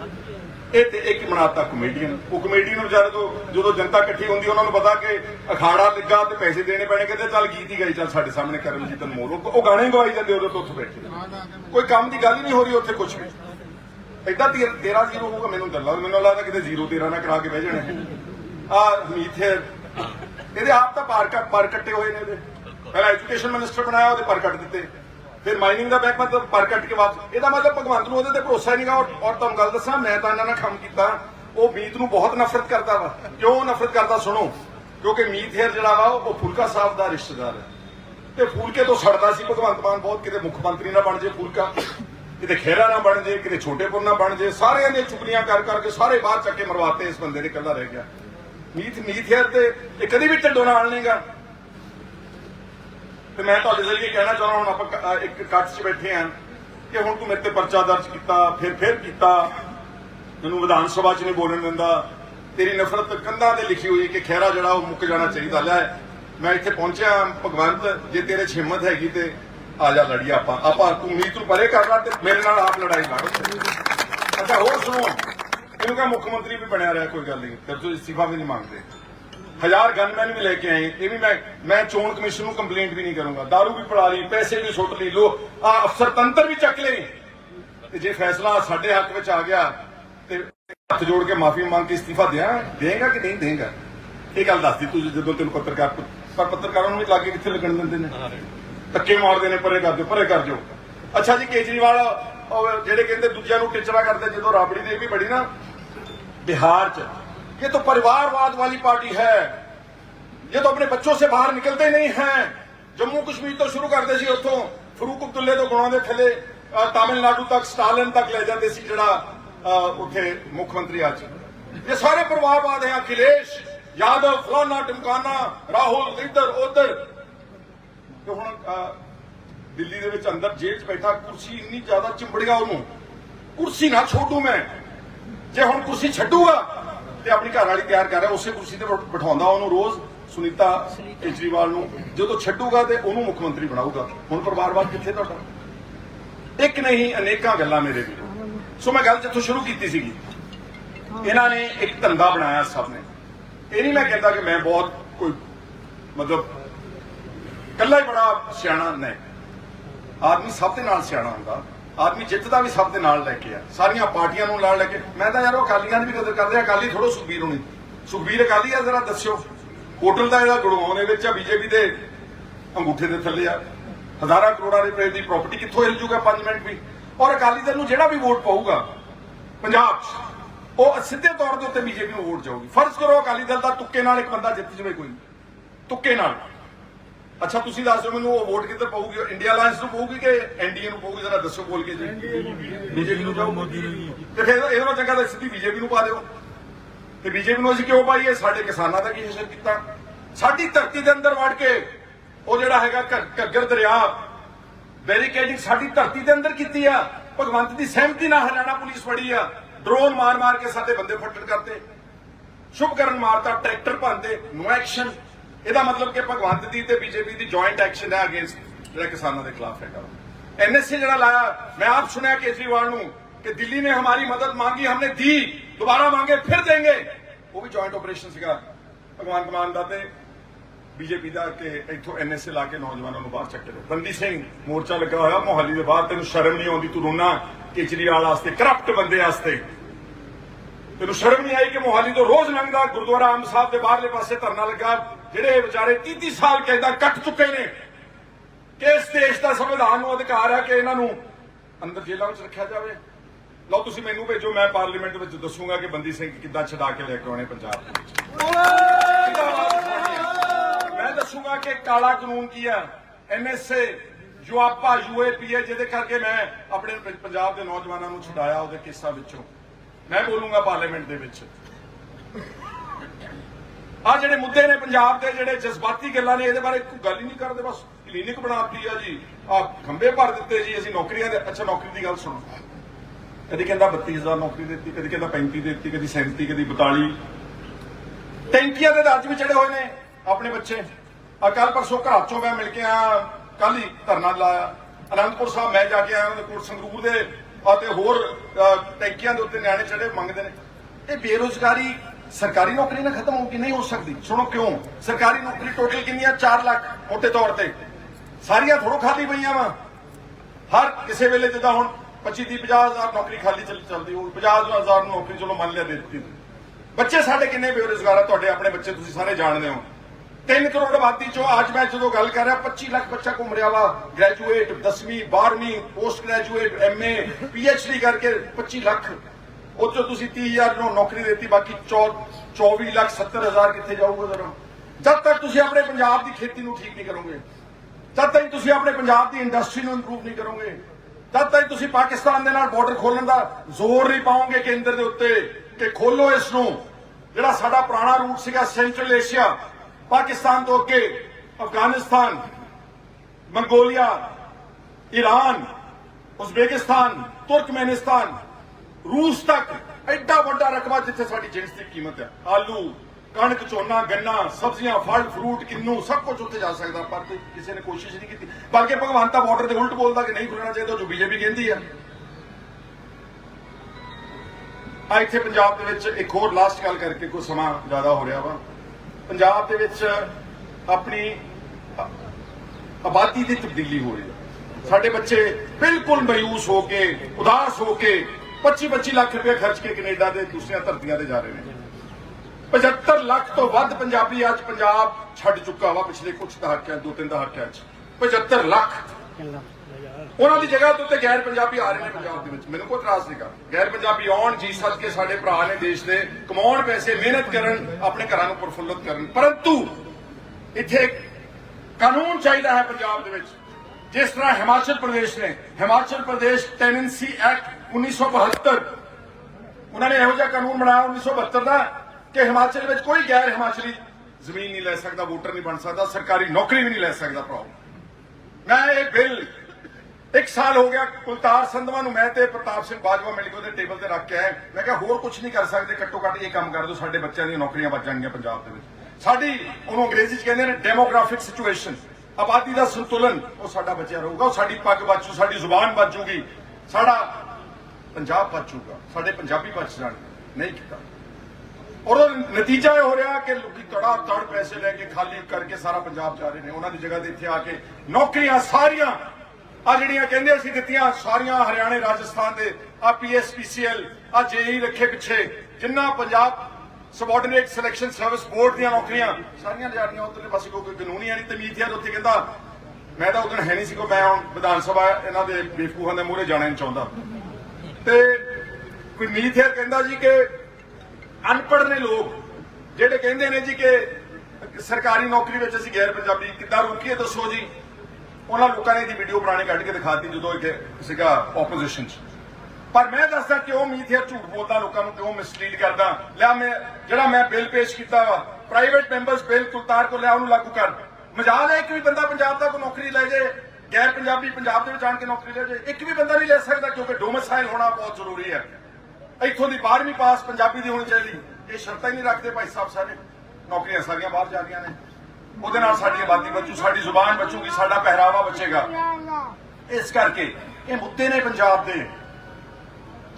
ਇਹ ਤੇ ਇੱਕ ਬਣਾਤਾ ਕਮੇਡੀਅਨ ਉਹ ਕਮੇਡੀਅਨ ਵਿਚਾਰੇ ਤੋਂ ਜਦੋਂ ਜਨਤਾ ਇਕੱਠੀ ਹੁੰਦੀ, ਉਹਨਾਂ ਨੂੰ ਪਤਾ ਕਿ ਅਖਾੜਾ ਲੱਗਾ ਤੇ ਪੈਸੇ ਦੇਣੇ ਪੈਣੇ, ਕਹਿੰਦੇ ਚੱਲ ਗੀਤ ਹੀ ਗਾਈ, ਚੱਲ ਸਾਡੇ ਸਾਹਮਣੇ ਕਰਮਜੀਤ ਅਨਮੋਲ ਉਹ ਗਾਣੇ ਗਵਾਈ ਜਾਂਦੇ ਉਹਦੇ ਤੋਂ ਉੱਥੇ ਬੈਠੇ। ਕੋਈ ਕੰਮ ਦੀ ਗੱਲ ਹੀ ਨਹੀਂ ਹੋ ਰਹੀ ਉੱਥੇ ਕੁਝ ਵੀ। ਐਦਾਂ 13 ਜ਼ੀਰੋ ਹੋਊਗਾ, ਮੈਨੂੰ ਤਾਂ ਮੈਨੂੰ ਲੱਗਦਾ ਕਿਤੇ ਜ਼ੀਰੋ 13 ਨਾ ਕਰਾ ਕੇ ਬਹਿ ਜਾਣਾ। ਆ ਮੀਤ ਹੈ। ਇਹਦੇ ਆਪ ਤਾਂ ਪਾਰ ਪਾਰ ਕੱਟੇ ਹੋਏ ਨੇ ਇਹਦੇ। ਪਹਿਲਾਂ ਐਜੂਕੇਸ਼ਨ ਮਿਨਿਸਟਰ ਬਣਾਇਆ, ਉਹਦੇ ਪਰ ਕੱਟ ਦਿੱਤੇ। ਫਿਰ ਮਾਈਨਿੰਗ ਦਾ ਬੈਕ ਮਤਲਬ ਪਰ ਕੱਟ ਕੇ ਵਾਪਸ। ਇਹਦਾ ਮਤਲਬ ਭਗਵੰਤ ਨੂੰ ਉਹਦੇ ਤੇ ਭਰੋਸਾ ਨਹੀਂਗਾ ਔਰ ਤੁਹਾਨੂੰ ਗੱਲ ਦੱਸਾਂ, ਮੈਂ ਤਾਂ ਇਹਨਾਂ ਨਾਲ ਕੰਮ ਕੀਤਾ। ਉਹ ਮੀਤ ਨੂੰ ਬਹੁਤ ਨਫ਼ਰਤ ਕਰਦਾ ਵਾ। ਕਿਉਂ ਨਫ਼ਰਤ ਕਰਦਾ ਸੁਣੋ? ਕਿਉਂਕਿ ਮੀਤ ਹੇਰ ਜਿਹੜਾ ਵਾ, ਉਹ ਫੁਲਕਾ ਸਾਹਿਬ ਦਾ ਰਿਸ਼ਤੇਦਾਰ ਹੈ। ਤੇ ਫੂਲਕੇ ਤੋਂ ਸੜਦਾ ਸੀ ਭਗਵੰਤ ਮਾਨ ਬਹੁਤ, ਕਿਤੇ ਮੁੱਖ ਮੰਤਰੀ ਨਾ ਬਣ ਜੇ ਫੁਲਕਾ, ਕਿਤੇ ਖੇਰਾ ਨਾ ਬਣ ਜੇ, ਕਿਤੇ ਛੋਟੇਪੁਰ ਨਾ ਬਣ ਜੇ। ਸਾਰਿਆਂ ਦੀਆਂ ਚੁਗਲੀਆਂ ਕਰ ਕਰਕੇ ਸਾਰੇ ਬਾਹਰ ਚੱਕ ਕੇ ਮਰਵਾਤੇ ਇਸ ਬੰਦੇ ਨੇ, ਇਕੱਲਾ ਰਹਿ ਗਿਆ। ਮੀਤ ਮੀਤ ਹੇਰ ਤੇ ਇਹ ਕਦੀ ਵੀ ਢਿੱਡੋਂ ਨਾਲ ਨਹੀਂਗਾ ਤੇ ਮੈਂ ਤੁਹਾਡੇ ਜ਼ਰੀਏ ਕਹਿਣਾ ਚਾਹੁੰਦਾ, ਹੁਣ ਆਪਾਂ ਕ- ਇੱਕ ਕੱਟ 'ਚ ਬੈਠੇ ਆਂ ਕਿ ਹੁਣ ਤੂੰ ਮੇਰੇ ਤੇ ਪਰਚਾ ਦਰਜ ਕੀਤਾ, ਫਿਰ ਫਿਰ ਕੀਤਾ। ਮੈਨੂੰ ਵਿਧਾਨ ਸਭਾ 'ਚ ਨਹੀਂ ਬੋਲਣ ਦਿੰਦਾ। ਤੇਰੀ ਨਫ਼ਰਤ ਕੰਧਾਂ ਤੇ ਲਿਖੀ ਹੋਈ ਕਿ ਖਹਿਰਾ ਜਿਹੜਾ ਉਹ ਮੁੱਕ ਜਾਣਾ ਚਾਹੀਦਾ। ਲੈ, ਮੈਂ ਇੱਥੇ ਪਹੁੰਚਿਆ, ਭਗਵੰਤ, ਜੇ ਤੇਰੇ 'ਚ ਹਿੰਮਤ ਹੈਗੀ ਤੇ ਆ ਜਾ ਲੜੀਏ ਆਪਾਂ। ਆਪਾਂ ਤੂੰ ਨੀਤ ਨੂੰ ਪਰੇ ਕਰ ਲਾ ਤੇ ਮੇਰੇ ਨਾਲ ਆਪ ਲੜਾਈ ਲੜ। ਅੱਛਾ, ਹੋਰ ਸੁਣੋ। ਇਹਨੂੰ ਕਹ ਮੁੱਖ ਮੰਤਰੀ ਵੀ ਬਣਿਆ ਰਿਹਾ, ਕੋਈ ਗੱਲ ਨਹੀਂ। ਤੇਰੇ ਤੁਸੀਂ ਅਸਤੀਫਾ ਵੀ ਨਹੀਂ ਮੰਗਦੇ। ਹਜ਼ਾਰ ਗਨਮੈਨ ਵੀ ਲੈ ਕੇ ਆਏ ਇਹ ਵੀ ਮੈਂ ਮੈਂ ਚੋਣ ਕਮਿਸ਼ਨ ਨੂੰ ਕੰਪਲੇਂਟ ਵੀ ਨਹੀਂ ਕਰੂੰਗਾ। दारू ਵੀ ਪੜਾ ਲਈ ਪੈਸੇ ਵੀ ਸੁੱਟ ਲਈ। ਲੋ ਆ ਅਫਸਰ ਤੰਤਰ ਵੀ ਚੱਕ ਲਏ। ਤੇ ਜੇ ਫੈਸਲਾ ਸਾਡੇ ਹੱਕ ਵਿੱਚ ਆ ਗਿਆ ਤੇ ਹੱਥ ਜੋੜ ਕੇ ਮਾਫੀ ਮੰਗ ਕੇ ਅਸਤੀਫਾ ਦਿਆਂ ਦੇਗਾ ਕਿ ਨਹੀਂ ਦੇਗਾ? ਇਹ ਗੱਲ ਦੱਸਦੀ ਤੁਸੀਂ ਜਦੋਂ ਤੈਨੂੰ ਪੱਤਰਕਾਰ ਪਰ ਪੱਤਰਕਾਰਾਂ ਨੂੰ ਵੀ ਲਾਗੇ ਕਿੱਥੇ ਲੱਗਣ ਦਿੰਦੇ ਨੇ? ਧੱਕੇ ਮਾਰਦੇ ਨੇ ਪਰੇ ਕਰ ਦਿਓ ਪਰੇ ਕਰ ਦਿਓ। ਅੱਛਾ ਜੀ ਕੇਜਰੀਵਾਲ ਜਿਹੜੇ ਕਹਿੰਦੇ ਦੂਜਿਆਂ ਨੂੰ ਟਿਚਰਾ ਕਰਦੇ ਜਦੋਂ ਰਾਬੜੀ ਦੇ ਵੀ ਬੜੀ ਨਾ ਬਿਹਾਰ 'ਚ ये तो परिवारवाद वाली पार्टी है ये तो अपने बच्चों से बाहर निकलते नहीं हैं जम्मू कश्मीर तो शुरू करते ਸੀ ਉੱਥੋਂ ਫਰੂਕ ਅਬਦੁੱਲੇ ਤੋਂ ਗੁਣਾਂ ਦੇ ਥੱਲੇ ਅਹ, ਤਾਮਿਲਨਾਡੂ ਤੱਕ ਸਟਾਲਿਨ ਤੱਕ ਲੈ ਜਾਂਦੇ ਸੀ ਜਿਹੜਾ ਅਹ, ਉੱਥੇ ਮੁੱਖ ਮੰਤਰੀ ਅੱਜ ਇਹ ਸਾਰੇ ਪਰਿਵਾਰਵਾਦ ਹੈ ਅਖਿਲੇਸ਼ ਯਾਦਵ ਫਲਾਨਾ ਟਮਕਾਨਾ ਰਾਹੁਲ ਇੱਧਰ ਉੱਧਰ ਤੇ ਹੁਣ ਅਹ, ਦਿੱਲੀ ਦੇ ਵਿੱਚ ਅੰਦਰ ਜੇਲ੍ਹ 'ਚ ਬੈਠਾ ਕੁਰਸੀ ਇੰਨੀ ਜ਼ਿਆਦਾ ਚਿੰਬੜਿਆ ਉਹਨੂੰ ਕੁਰਸੀ ਨਾ ਛੋਡੂ ਮੈਂ ਜੇ ਹੁਣ ਕੁਰਸੀ ਛੱਡੂਗਾ ਤੇ ਆਪਣੀ ਘਰ ਵਾਲੀ ਤਿਆਰ ਕਰ ਰਿਹਾ ਉਸੇ ਕੁਰਸੀ ਤੇ ਬਿਠ- ਬਿਠਾਉਂਦਾ ਉਹਨੂੰ ਰੋਜ਼ ਸੁਨੀਤਾ ਕੇਜਰੀਵਾਲ ਨੂੰ। ਜਦੋਂ ਛੱਡੂਗਾ ਤੇ ਉਹਨੂੰ ਮੁੱਖ ਮੰਤਰੀ ਬਣਾਊਗਾ। ਹੁਣ ਪਰਿਵਾਰਵਾਦ ਕਿੱਥੇ ਤੁਹਾਡਾ? ਇੱਕ ਨਹੀਂ ਅਨੇਕਾਂ ਗੱਲਾਂ ਮੇਰੇ ਵੀਰੋ। ਸੋ ਮੈਂ ਗੱਲ ਜਿੱਥੋਂ ਸ਼ੁਰੂ ਕੀਤੀ ਸੀਗੀ। ਇਹਨਾਂ ਨੇ ਇੱਕ ਧੰਦਾ ਬਣਾਇਆ ਸਭ ਨੇ। ਇਹ ਨਹੀਂ ਮੈਂ ਕਹਿੰਦਾ ਕਿ ਮੈਂ ਬਹੁਤ ਕੋਈ ਮਤਲਬ ਕੱਲਾ ਹੀ ਬੜਾ ਸਿਆਣਾ ਨਹੀਂ। ਆਦਮੀ ਸਭ ਦੇ ਨਾਲ ਸਿਆਣਾ ਹੁੰਦਾ। ਆਦਮੀ ਜਿੱਤਦਾ ਵੀ ਸਭ ਦੇ ਨਾਲ ਲੈ ਕੇ ਆ, ਸਾਰੀਆਂ ਪਾਰਟੀਆਂ ਨੂੰ ਨਾਲ ਲੈ ਕੇ। ਮੈਂ ਤਾਂ ਯਾਰ ਉਹ ਅਕਾਲੀਆਂ ਦੀ ਵੀ ਕਦਰ ਕਰਦੇ ਆ ਅਕਾਲੀ ਥੋੜੋ ਸੁਖਬੀਰ ਹੋਣੀ। ਸੁਖਬੀਰ ਅਕਾਲੀ ਆ, ਜ਼ਰਾ ਦੱਸਿਓ। ਹੋਟਲ ਦਾ ਇਹਦਾ ਗੁੜਗਾਉਂ ਦੇ ਵਿੱਚ ਆ, ਬੀਜੇਪੀ ਦੇ ਅੰਗੂਠੇ ਦੇ ਥੱਲੇ ਆ। ਹਜ਼ਾਰਾਂ ਕਰੋੜਾਂ ਰੁਪਏ ਦੀ ਪ੍ਰਾਪਰਟੀ ਕਿੱਥੋਂ ਹਿਲ ਜੂਗਾ 5 ਮਿੰਟ ਵੀ? ਔਰ ਅਕਾਲੀ ਦਲ ਨੂੰ ਜਿਹੜਾ ਵੀ ਵੋਟ ਪਾਊਗਾ, ਪੰਜਾਬ 'ਚ, ਉਹ ਸਿੱਧੇ ਤੌਰ ਦੇ ਉੱਤੇ ਬੀਜੇਪੀ ਨੂੰ ਵੋਟ ਜਾਊਗੀ। ਫਰਜ਼ ਕਰੋ ਅਕਾਲੀ ਦਲ ਦਾ ਤੁੱਕੇ ਨਾਲ ਇੱਕ ਬੰਦਾ ਜਿੱਤ ਜਵੇ ਕੋਈ। ਤੁੱਕੇ ਨਾਲ। ਅੱਛਾ ਤੁਸੀਂ ਦੱਸ ਦਿਓ ਮੈਨੂੰ ਉਹ ਵੋਟ ਕਿੱਧਰ ਪਊਗੀ? ਇੰਡੀਆ ਅਲਾਈਅੰਸ ਨੂੰ ਪਊਗੀ ਕਿ ਐਨਡੀਏ ਨੂੰ ਪਊਗੀ? ਜਰਾ ਦੱਸੋ ਬੋਲ ਕੇ ਜੀ। ਬੀਜੇਪੀ ਨੂੰ ਜਾਊ ਮੋਦੀ ਨੂੰ ਤੇ ਫਿਰ ਇਹਦੇ ਨਾਲ ਚੰਗਾ ਤਾਂ ਸਿੱਧੀ ਬੀਜੇਪੀ ਨੂੰ ਪਾ ਦਿਓ। ਤੇ ਬੀਜੇਪੀ ਨੂੰ ਅਸੀਂ ਕਿਉਂ ਪਾਈਏ? ਸਾਡੇ ਕਿਸਾਨਾਂ ਦਾ ਕੀ ਹਸ਼ਰ ਕੀਤਾ? ਸਾਡੀ ਧਰਤੀ ਦੇ ਅੰਦਰ ਵੜ ਕੇ ਉਹ ਜਿਹੜਾ ਹੈਗਾ ਘੱਗਰ ਦਰਿਆ ਬੈਰੀਕੇਡਿੰਗ ਸਾਡੀ ਧਰਤੀ ਦੇ ਅੰਦਰ ਕੀਤੀ ਆ। ਭਗਵੰਤ ਦੀ ਸਹਿਮਤੀ ਨਾਲ ਹਰਿਆਣਾ ਪੁਲਿਸ ਫੜੀ ਆ। ਡਰੋਨ ਮਾਰ ਮਾਰ ਕੇ ਸਾਡੇ ਬੰਦੇ ਫੱਟੜ ਕਰਤੇ। ਸ਼ੁਭਕਰਨ ਮਾਰਤਾ ਟਰੈਕਟਰ ਭੰਦੇ ਨੋ ਐਕਸ਼ਨ ਇਹਦਾ ਮਤਲਬ ਕਿ ਭਗਵੰਤ ਦੀ ਤੇ ਬੀਜੇਪੀ ਦੀ ਜੁਆਇੰਟ ਐਕਸ਼ਨ ਹੈ ਅਗੇਂਸਟ ਜਿਹੜਾ ਕਿਸਾਨਾਂ ਦੇ ਖਿਲਾਫ ਹੈਗਾ। ਐਨਐਸਏ ਜਿਹੜਾ ਲਾਇਆ, ਮੈਂ ਆਪ ਸੁਣਿਆ ਕੇਜਰੀਵਾਲ ਨੂੰ ਕਿ ਦਿੱਲੀ ਨੇ ਹਮਾਰੀ ਮਦਦ ਮੰਗੀ, ਹਮਨੇ ਦੀ, ਦੁਬਾਰਾ ਮੰਗੇ, ਫਿਰ ਦੇਂਗੇ। ਉਹ ਵੀ ਜੁਆਇੰਟ ਆਪਰੇਸ਼ਨ ਸੀਗਾ ਭਗਵਾਨ ਕਮਾਨ ਦਾ ਤੇ ਬੀਜੇਪੀ ਦਾ ਕਿ ਇੱਥੋਂ ਐਨਐਸਏ ਲਾ ਕੇ ਨੌਜਵਾਨਾਂ ਨੂੰ ਬਾਹਰ ਚੱਕੇ ਦੋ। ਬੰਦੀ ਸਿੰਘ ਮੋਰਚਾ ਲੱਗਾ ਹੋਇਆ, ਮੋਹਾਲੀ ਦੇ ਬਾਹਰ, ਤੈਨੂੰ ਸ਼ਰਮ ਨਹੀਂ ਆਉਂਦੀ, ਤੂੰ ਰੋਣਾ ਕੇਜਰੀਵਾਲ ਵਾਸਤੇ ਕਰਪਟ ਬੰਦੇ ਵਾਸਤੇ। ਤੈਨੂੰ ਸ਼ਰਮ ਨਹੀਂ ਆਈ ਕਿ ਮੋਹਾਲੀ ਤੋਂ ਰੋਜ਼ ਲੰਘਦਾ, ਗੁਰਦੁਆਰਾ ਆਮ ਸਾਹਿਬ ਦੇ ਬਾਹਰਲੇ ਪਾਸੇ ਧਰਨਾ ਲੱਗਾ ਜਿਹੜੇ ਵਿਚਾਰੇ 30 ਸਾਲ ਕੈਦਾਂ ਕੱਟ ਚੁੱਕੇ ਨੇ, ਕਿ ਇਸ ਦੇਸ਼ ਦਾ ਸੰਵਿਧਾਨ ਨੂੰ ਅਧਿਕਾਰ ਹੈ ਕਿ ਇਹਨਾਂ ਨੂੰ ਅੰਦਰ ਜੇਲ੍ਹਾਂ ਵਿੱਚ ਰੱਖਿਆ ਜਾਵੇ? ਲਓ ਤੁਸੀਂ ਮੈਨੂੰ ਭੇਜੋ, ਮੈਂ ਪਾਰਲੀਮੈਂਟ ਵਿੱਚ ਦੱਸੂਗਾ ਕਿ ਬੰਦੀ ਸਿੰਘ ਕਿੱਦਾਂ ਛਡਾ ਕੇ ਲੈ ਕੇ ਆਉਣੇ ਪੰਜਾਬ ਦੇ ਵਿੱਚ। ਕਿੱਦਾਂ ਵਾਪਸ ਮੈਂ ਦੱਸੂਗਾ ਕਿ ਕਾਲਾ ਕਾਨੂੰਨ ਕੀ ਹੈ? ਐਨਐਸਏ ਯੂਆਪਾ ਯੂਏਪੀਏ ਜਿਹਦੇ ਕਰਕੇ ਮੈਂ ਆਪਣੇ ਪੰਜਾਬ ਦੇ ਨੌਜਵਾਨਾਂ ਨੂੰ ਛੁਡਾਇਆ ਉਹਦੇ ਕੇਸਾਂ ਵਿੱਚੋਂ। ਮੈਂ ਬੋਲੂੰਗਾ ਪਾਰਲੀਮੈਂਟ ਦੇ ਵਿੱਚ। ਆ ਜਿਹੜੇ ਮੁੱਦੇ ਨੇ ਪੰਜਾਬ ਦੇ ਜਿਹੜੇ ਜਜ਼ਬਾਤੀ ਗੱਲਾਂ ਨੇ, ਇਹਦੇ ਬਾਰੇ ਕੋਈ ਗੱਲ ਹੀ ਨਹੀਂ ਕਰਦੇ, ਬਸ ਕਲੀਨਿਕ ਬਣਾਤੀ ਆ ਜੀ। ਆ ਖੰਬੇ ਭਰ ਦਿੱਤੇ ਜੀ, ਅਸੀਂ ਨੌਕਰੀਆਂ ਦੇ ਅੱਛਾ, ਨੌਕਰੀ ਦੀ ਗੱਲ ਸੁਣੋ। ਕਦੀ ਕਹਿੰਦਾ 32000 ਨੌਕਰੀ ਦਿੱਤੀ, ਕਦੀ ਕਹਿੰਦਾ 35 ਦਿੱਤੀ, ਕਦੀ 37 ਕਦੀ 42 ਟੈਂਕੀਆਂ ਦੇ ਦਰਜ ਵੀ ਚੜੇ ਹੋਏ ਨੇ ਆਪਣੇ ਬੱਚੇ। ਆ ਕੱਲ ਪਰਸੋਂ ਘਰ ਚੋਂ ਮੈਂ ਮਿਲ ਕੇ ਆ ਕੱਲ ਹੀ ਧਰਨਾ ਲਾਇਆ। ਅਨੰਦਪੁਰ ਸਾਹਿਬ ਮੈਂ ਜਾ ਕੇ ਆਇਆ ਉਹਦੇ ਕੋਲ ਸੰਗਰੂਰ ਦੇ ਅਤੇ ਹੋਰ ਟੈਂਕੀਆਂ ਦੇ ਉੱਤੇ ਨਿਆਣੇ ਚੜੇ ਮੰਗਦੇ ਨੇ। ਇਹ ਬੇਰੋਜ਼ਗਾਰੀ ਸਰਕਾਰੀ ਨੌਕਰੀ ਨਾ ਖਤਮ ਹੋਊਗੀ ਨਹੀਂ ਹੋ ਸਕਦੀ। ਸੁਣੋ ਕਿਉਂ? ਸਰਕਾਰੀ ਨੌਕਰੀ ਟੋਟਲ ਕਿੰਨੀ ਆ 4 ਲੱਖ ਮੋٹے ਤੌਰ ਤੇ। ਸਾਰੀਆਂ ਥੋੜੋ ਖਾਲੀ ਪਈਆਂ ਵਾ। ਹਰ ਕਿਸੇ ਵੇਲੇ ਜਿੱਦਾਂ ਹੁਣ 25 ਦੀ 50000 ਨੌਕਰੀ ਖਾਲੀ ਚੱਲਦੀ ਹੋ 50000 ਨੌਕਰੀ ਚਲੋ ਮੰਨ ਲਿਆ ਦੇ ਦਿੱਤੀ। ਬੱਚੇ ਸਾਡੇ ਕਿੰਨੇ ਬੇਰੁਜ਼ਗਾਰ ਆ ਤੁਹਾਡੇ ਆਪਣੇ ਬੱਚੇ, ਤੁਸੀਂ ਸਾਰੇ ਜਾਣਦੇ ਹੋ। 3 ਕਰੋੜ ਆਬਾਦੀ ਚੋਂ ਅੱਜ ਮੈਂ ਜਦੋਂ ਗੱਲ ਕਰ ਰਿਹਾ 25 ਲੱਖ ਬੱਚਾ ਘੁੰਮ ਰਿਹਾ ਵਾ। ਗ੍ਰੈਜੂਏਟ 10ਵੀਂ 12ਵੀਂ ਪੋਸਟ ਗ੍ਰੈਜੂਏਟ ਐਮਏ ਪੀਐਚਡੀ ਕਰਕੇ 25 ਲੱਖ ਉਹ ਚੋਂ ਤੁਸੀਂ 30000 ਨੂੰ ਨੌਕਰੀ ਦਿੱਤੀ, ਬਾਕੀ 24 ਲੱਖ 70000 ਕਿੱਥੇ ਜਾਊਗਾ ਜ਼ਰਾ ਜਦ ਤੱਕ ਤੁਸੀਂ ਆਪਣੇ ਪੰਜਾਬ ਦੀ ਖੇਤੀ ਨੂੰ ਠੀਕ ਨਹੀਂ ਕਰੋਗੇ, ਜਦ ਤੱਕ ਤੁਸੀਂ ਆਪਣੇ ਪੰਜਾਬ ਦੀ ਇੰਡਸਟਰੀ ਨੂੰ ਇੰਪਰੂਵ ਨਹੀਂ ਕਰੋਗੇ ਤਦ ਤੱਕ ਤੁਸੀਂ ਪਾਕਿਸਤਾਨ ਦੇ ਨਾਲ ਬਾਰਡਰ ਖੋਲਣ ਦਾ ਜ਼ੋਰ ਨਹੀਂ ਪਾਓਗੇ ਕੇਂਦਰ ਦੇ ਉੱਤੇ ਕਿ ਖੋਲੋ ਇਸ ਨੂੰ ਜਿਹੜਾ ਸਾਡਾ ਪੁਰਾਣਾ ਰੂਟ ਸੀਗਾ ਸੈਂਟਰਲ ਏਸ਼ੀਆ ਪਾਕਿਸਤਾਨ ਤੋਂ ਅੱਗੇ Afghanistan, Mongolia Iran Uzbekistan, Turkmenistan ਰੂਸ ਤੱਕ ਐਡਾ ਵੱਡਾ ਰਕਬਾ ਜਿੱਥੇ ਸਾਡੀ ਜਿੰਸ ਦੀ ਕੀਮਤ ਹੈ ਆਲੂ, ਕਣਕ, ਝੋਨਾ, ਗੰਨਾ, ਸਬਜ਼ੀਆਂ, ਫਲ, ਫਰੂਟ, ਕਿੰਨੂ, ਸਭ ਕੁਝ ਉੱਥੇ ਜਾ ਸਕਦਾ, ਪਰ ਕਿਸੇ ਨੇ ਕੋਸ਼ਿਸ਼ ਨਹੀਂ ਕੀਤੀ। ਬਲਕਿ ਭਗਵੰਤ ਤਾਂ ਬਾਰਡਰ ਦੇ ਉਲਟ ਬੋਲਦਾ ਕਿ ਨਹੀਂ ਖੁੱਲਣਾ ਚਾਹੀਦਾ, ਜੋ ਬੀਜੇਪੀ ਕਹਿੰਦੀ ਹੈ ਆ ਇੱਥੇ ਪੰਜਾਬ ਦੇ ਵਿੱਚ ਇੱਕ ਹੋਰ ਲਾਸਟ ਗੱਲ ਕਰਕੇ ਕੋਈ ਸਮਾਂ ਜ਼ਿਆਦਾ ਹੋ ਰਿਹਾ ਵਾ। ਪੰਜਾਬ ਦੇ ਵਿੱਚ ਆਪਣੀ ਆਬਾਦੀ ਦੀ ਤਬਦੀਲੀ ਹੋ ਰਹੀ ਹੈ ਸਾਡੇ ਬੱਚੇ ਬਿਲਕੁਲ ਮਯੂਸ ਹੋ ਕੇ, ਉਦਾਸ ਹੋ ਕੇ 25 25 ਲੱਖ ਰੁਪਏ ਖਰਚ ਕੇ ਕੈਨੇਡਾ ਦੇ ਦੂਸਰੀਆਂ ਧਰਤੀਆਂ ਤੇ ਜਾ ਰਹੇ ਨੇ। 75 ਲੱਖ ਤੋਂ ਵੱਧ ਪੰਜਾਬੀ ਅੱਜ ਪੰਜਾਬ ਛੱਡ ਚੁੱਕਾ ਵਾ ਪਿਛਲੇ ਕੁਝ ਦਹਾਕਿਆਂ, ਦੋ ਤਿੰਨ ਦਹਾਕਿਆਂ 'ਚ। 75 ਲੱਖ। ਉਹਨਾਂ ਦੀ ਜਗ੍ਹਾ ਦੇ ਗੈਰ ਪੰਜਾਬੀ ਆ ਰਹੇ ਨੇ ਪੰਜਾਬ ਦੇ ਵਿੱਚ। ਮੈਨੂੰ ਕੋਈ ਇਤਰਾਜ਼ ਨਹੀਂਗਾ ਗੈਰ ਪੰਜਾਬੀ ਆਉਣ, ਜੀ ਸੱਦ ਕੇ ਸਾਡੇ ਭਰਾ ਨੇ ਦੇਸ਼ ਦੇ ਕਮਾਉਣ ਪੈਸੇ, ਮਿਹਨਤ ਕਰਨ, ਆਪਣੇ ਘਰਾਂ ਨੂੰ ਪ੍ਰਫੁੱਲਤ ਕਰਨ। ਪਰੰਤੂ ਇੱਥੇ ਕਾਨੂੰਨ ਚਾਹੀਦਾ ਹੈ ਪੰਜਾਬ ਦੇ ਵਿੱਚ। ਜਿਸ ਤਰ੍ਹਾਂ ਹਿਮਾਚਲ ਪ੍ਰਦੇਸ਼ ਨੇ, ਹਿਮਾਚਲ ਪ੍ਰਦੇਸ਼ ਟੈਨੈਂਸੀ ਐਕਟ 1972 ਉਹਨਾਂ ਨੇ ਇਹੋ ਜਿਹਾ ਕਾਨੂੰਨ ਬਣਾਇਆ 1972 ਦਾ ਕਿ ਹਿਮਾਚਲ ਵਿੱਚ ਕੋਈ ਗੈਰ ਹਿਮਾਚਲੀ ਜ਼ਮੀਨ ਨਹੀਂ ਲੈ ਸਕਦਾ, ਵੋਟਰ ਨਹੀਂ ਬਣ ਸਕਦਾ, ਸਰਕਾਰੀ ਨੌਕਰੀ ਵੀ ਨਹੀਂ ਲੈ ਸਕਦਾ, ਭਰਾਓ। ਮੈਂ ਇਹ ਬਿੱਲ ਇੱਕ ਸਾਲ ਹੋ ਗਿਆ ਕੁਲਤਾਰ ਸੰਧਵਾ ਨੂੰ ਮੈਂ ਤੇ ਪ੍ਰਤਾਪ ਸਿੰਘ ਬਾਜਵਾ ਮਿਲ ਕੇ ਉਹਦੇ ਟੇਬਲ ਤੇ ਰੱਖ ਕੇ ਆਏ। ਮੈਂ ਕਿਹਾ, ਹੋਰ ਕੁਝ ਨਹੀਂ ਕਰ ਸਕਦੇ, ਘੱਟੋ ਘੱਟ ਇਹ ਕੰਮ ਕਰ ਦਿਓ, ਸਾਡੇ ਬੱਚਿਆਂ ਦੀਆਂ ਨੌਕਰੀਆਂ ਵੱਜ ਜਾਣਗੀਆਂ ਪੰਜਾਬ ਦੇ ਵਿੱਚ। ਸਾਡੀ, ਉਹਨੂੰ ਅੰਗਰੇਜ਼ੀ ਚ ਕਹਿੰਦੇ ਨੇ ਡੈਮੋਗ੍ਰਾਫਿਕ ਸਿਚੁਏਸ਼ਨ ਆਬਾਦੀ ਦਾ ਸੰਤੁਲਨ, ਉਹ ਸਾਡਾ ਬਚਿਆ ਰਹੂਗਾ, ਉਹ ਸਾਡੀ ਪੱਗ ਬਚੂ ਸਾਡੀ ਜ਼ੁਬਾਨ ਬਚੂਗੀ ਸਾਡਾ ਪੰਜਾਬ ਬਚੂਗਾ ਸਾਡੇ ਪੰਜਾਬੀ ਬਚ ਜਾਣਗੇ, ਨਹੀਂ ਕੀਤਾ। ਔਰ ਉਹ ਨਤੀਜਾ ਇਹ ਹੋ ਰਿਹਾ ਕਿ ਲੋਕੀ ਤੜਾ ਤੜ ਪੈਸੇ ਲੈ ਕੇ, ਖਾਲੀ ਕਰਕੇ ਸਾਰਾ ਪੰਜਾਬ ਜਾ ਰਹੇ ਨੇ। ਉਹਨਾਂ ਦੀ ਜਗ੍ਹਾ ਤੇ ਇੱਥੇ ਆ ਕੇ ਨੌਕਰੀਆਂ ਸਾਰੀਆਂ ਆ ਜਿਹੜੀਆਂ ਕਹਿੰਦੇ ਅਸੀਂ ਦਿੱਤੀਆਂ, ਸਾਰੀਆਂ ਹਰਿਆਣੇ, ਰਾਜਸਥਾਨ ਦੇ ਆ ਪੀਐਸਪੀਸੀਐਲ ਆ ਜੇਈ ਰੱਖੇ ਪਿੱਛੇ, ਜਿੰਨਾ Punjab subordinate selection service board ਦੀਆਂ ਨੌਕਰੀਆਂ, ਸਾਰੀਆਂ ਜਾ ਰਹੀਆਂ, ਉਧਰਲੇ ਪਾਸੇ ਕੋਈ ਕਾਨੂੰਨੀ ਨਹੀਂ ਤਮੀਜ਼ ਯਾਰ ਉੱਥੇ ਕਹਿੰਦਾ, ਮੈਂ ਤਾਂ ਉਦੋਂ ਹੈ ਨਹੀਂ ਸੀ ਕੋ ਮੈਂ ਹੁਣ ਵਿਧਾਨ ਸਭਾ, ਇਹਨਾਂ ਦੇ ਬੇਵਕੂਫਾਂ ਦੇ ਮੂਹਰੇ ਜਾਣਾ ਨਹੀਂ ਚਾਹੁੰਦਾ। ਤੇ ਕੋਈ ਮੀਤ ਹੈ ਕਹਿੰਦਾ ਜੀ ਕਿ ਅਨਪੜ੍ਹ ਨੇ ਲੋਕ, ਜਿਹੜੇ ਕਹਿੰਦੇ ਨੇ ਜੀ ਕਿ ਸਰਕਾਰੀ ਨੌਕਰੀ ਵਿੱਚ ਅਸੀਂ ਗੈਰ ਪੰਜਾਬੀ ਕਿੱਦਾਂ ਰੋਕੀਏ ਦੱਸੋ ਜੀ। ਉਹਨਾਂ ਲੋਕਾਂ ਨੇ ਇਹਦੀ ਵੀਡੀਓ ਬਣਾਣੇ ਕੱਢ ਕੇ ਦਿਖਾਤੀ ਜਦੋਂ ਇਹ ਸੀਗਾ ਆਪੋਜੀਸ਼ਨ 'ਚ। ਪਰ ਮੈਂ ਦੱਸਦਾ ਕਿਉਂ ਮੀਥਿਆ ਝੂਠ ਬੋਲਦਾ, ਲੋਕਾਂ ਨੂੰ ਕਿਉਂ ਮਿਸਲੀਡ ਕਰਦਾ? ਲਿਆ ਮੈਂ, ਜਿਹੜਾ ਮੈਂ ਬਿੱਲ ਪੇਸ਼ ਕੀਤਾ ਵਾ ਪ੍ਰਾਈਵੇਟ ਮੈਂਬਰਸ ਬਿੱਲ ਕੁਲਤਾਰ ਕੋ ਲਿਆ, ਉਹਨੂੰ ਲਾਗੂ ਕਰ। ਮਜਾਲ ਹੈ ਕਿ ਵੀ ਬੰਦਾ ਪੰਜਾਬ ਦਾ ਕੋਈ ਨੌਕਰੀ ਲੈ ਜੇ ਗੈਰ ਪੰਜਾਬੀ ਪੰਜਾਬ ਦੇ ਵਿੱਚ ਆਣ ਕੇ ਨੌਕਰੀ ਲੈ ਜੇ, ਇੱਕ ਵੀ ਬੰਦਾ ਨਹੀਂ ਲੈ ਸਕਦਾ ਕਿਉਂਕਿ ਡੋਮਿਸਾਈਲ ਹੋਣਾ ਬਹੁਤ ਜ਼ਰੂਰੀ ਹੈ। ਇੱਥੋਂ ਦੀ 12ਵੀਂ ਪਾਸ ਪੰਜਾਬੀ ਦੀ ਹੋਣੀ ਚਾਹੀਦੀ। ਇਹ ਸ਼ਰਤਾਂ ਹੀ ਨਹੀਂ ਰੱਖਦੇ ਭਾਈ ਸਾਹਿਬ ਸਾਰੇ। ਨੌਕਰੀਆਂ ਸਾਰੀਆਂ ਬਾਹਰ ਜਾ ਰਹੀਆਂ ਨੇ। ਉਹਦੇ ਨਾਲ ਸਾਡੀ ਆਬਾਦੀ ਬਚੂ, ਸਾਡੀ ਜ਼ੁਬਾਨ ਬਚੂਗੀ, ਸਾਡਾ ਪਹਿਰਾਵਾ ਬਚੇਗਾ। ਇਸ ਕਰਕੇ ਇਹ ਮੁੱਦੇ ਨੇ ਪੰਜਾਬ ਦੇ।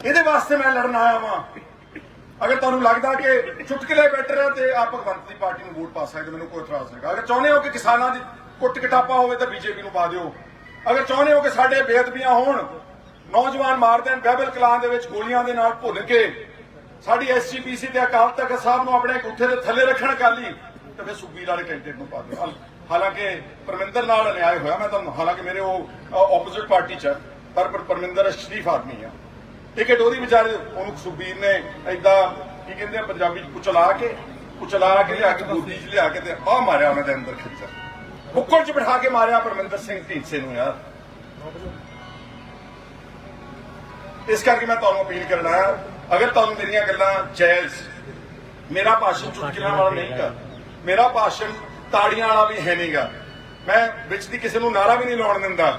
ਇਹਦੇ ਵਾਸਤੇ ਮੈਂ ਲੜਨ ਆਇਆ ਵਾਂ। ਅਗਰ ਤੁਹਾਨੂੰ ਲੱਗਦਾ ਕਿ ਚੁਟਕਲੇ ਬੈਟਰ ਹੈ ਤੇ ਆਪ ਭਗਵੰਤ ਦੀ ਪਾਰਟੀ ਨੂੰ ਵੋਟ ਪਾ ਸਕਦੇ, ਮੈਨੂੰ ਕੋਈ ਇਤਰਾਜ਼ ਨਹੀਂ ਅਗਰ ਚਾਹੁੰਦੇ ਹੋ ਕਿ ਕਿਸਾਨਾਂ ਦੀ ਕੁੱਟ ਕਟਾਪਾ ਹੋਵੇ ਤਾਂ ਬੀਜੇਪੀ ਨੂੰ ਪਾ ਦਿਓ। ਅਗਰ ਚਾਹੁੰਦੇ ਹੋ ਕਿ ਸਾਡੇ ਬੇਅਦਬੀਆਂ ਹੋਣ, ਨੌਜਵਾਨ ਮਾਰ ਦੇਣ, ਬਹਿਬਲ ਕਲਾਂ ਦੇ ਵਿੱਚ ਗੋਲੀਆਂ ਦੇ ਨਾਲ ਭੁੱਲ ਕੇ ਸਾਡੀ ਐਸਜੀਪੀਸੀ ਤੇ ਅਕਾਲ ਤਖਤ ਸਾਹਿਬ ਨੂੰ ਆਪਣੇ ਗੁੱਥੇ ਦੇ ਥੱਲੇ ਰੱਖਣ ਕਾਲੀ ਤੇ ਫਿਰ ਸੁਖਬੀਰ ਵਾਲੇ ਕੈਂਡੀਡੇਟ ਨੂੰ ਪਾ ਦਿਓ। ਹਾਲਾਂਕਿ ਪਰਮਿੰਦਰ ਨਾਲ ਅਨਿਆਏ ਹੋਇਆ, ਮੈਂ ਤੁਹਾਨੂੰ ਹਾਲਾਂਕਿ ਮੇਰੇ ਉਹ ਆਪੋਜ਼ਿਟ ਪਾਰਟੀ ਚ ਪਰ ਪਰਮਿੰਦਰ ਸ਼ਰੀਫ ਆਦਮੀ ਆ। ਟਿਕਟ ਉਹਦੀ ਵਿਚਾਰੇ, ਉਹਨੂੰ ਸੁਖਬੀਰ ਨੇ ਐਦਾਂ ਕੀ ਕਹਿੰਦੇ ਆ, ਪੰਜਾਬੀ ਚ ਕੁਚਲਾ ਕੇ ਕੁਚਲਾ ਕੇ ਲਿਆ ਕੇ ਗੋਦੀ ਚ ਲਿਆ ਕੇ ਤੇ ਆ ਮਾਰਿਆ ਉਹਨਾਂ ਦੇ ਅੰਦਰ ਖਿੱਚਾ। ਬੁੱਕਲ ਚ ਬਿਠਾ ਕੇ ਮਾਰਿਆ ਪਰਮਿੰਦਰ ਸਿੰਘ ਢੀਂਡਸੇ ਨੂੰ ਯਾਰ। ਇਸ ਕਰਕੇ ਮੈਂ ਤੁਹਾਨੂੰ ਅਪੀਲ ਕਰਨਾ ਹੈ ਅਗਰ ਤੁਹਾਨੂੰ ਮੇਰੀਆਂ ਗੱਲਾਂ ਜਾਇਜ਼, ਮੇਰਾ ਭਾਸ਼ਣ ਚੁਟਕਲਿਆਂ ਵਾਲਾ ਨਹੀਂ ਗਾ ਮੇਰਾ ਭਾਸ਼ਣ ਤਾੜੀਆਂ ਵਾਲਾ ਵੀ ਹੈ ਨਹੀਂਗਾ। ਮੈਂ ਵਿੱਚ ਦੀ ਕਿਸੇ ਨੂੰ ਨਾਰਾ ਵੀ ਨਹੀਂ ਲਾਉਣ ਦਿੰਦਾ,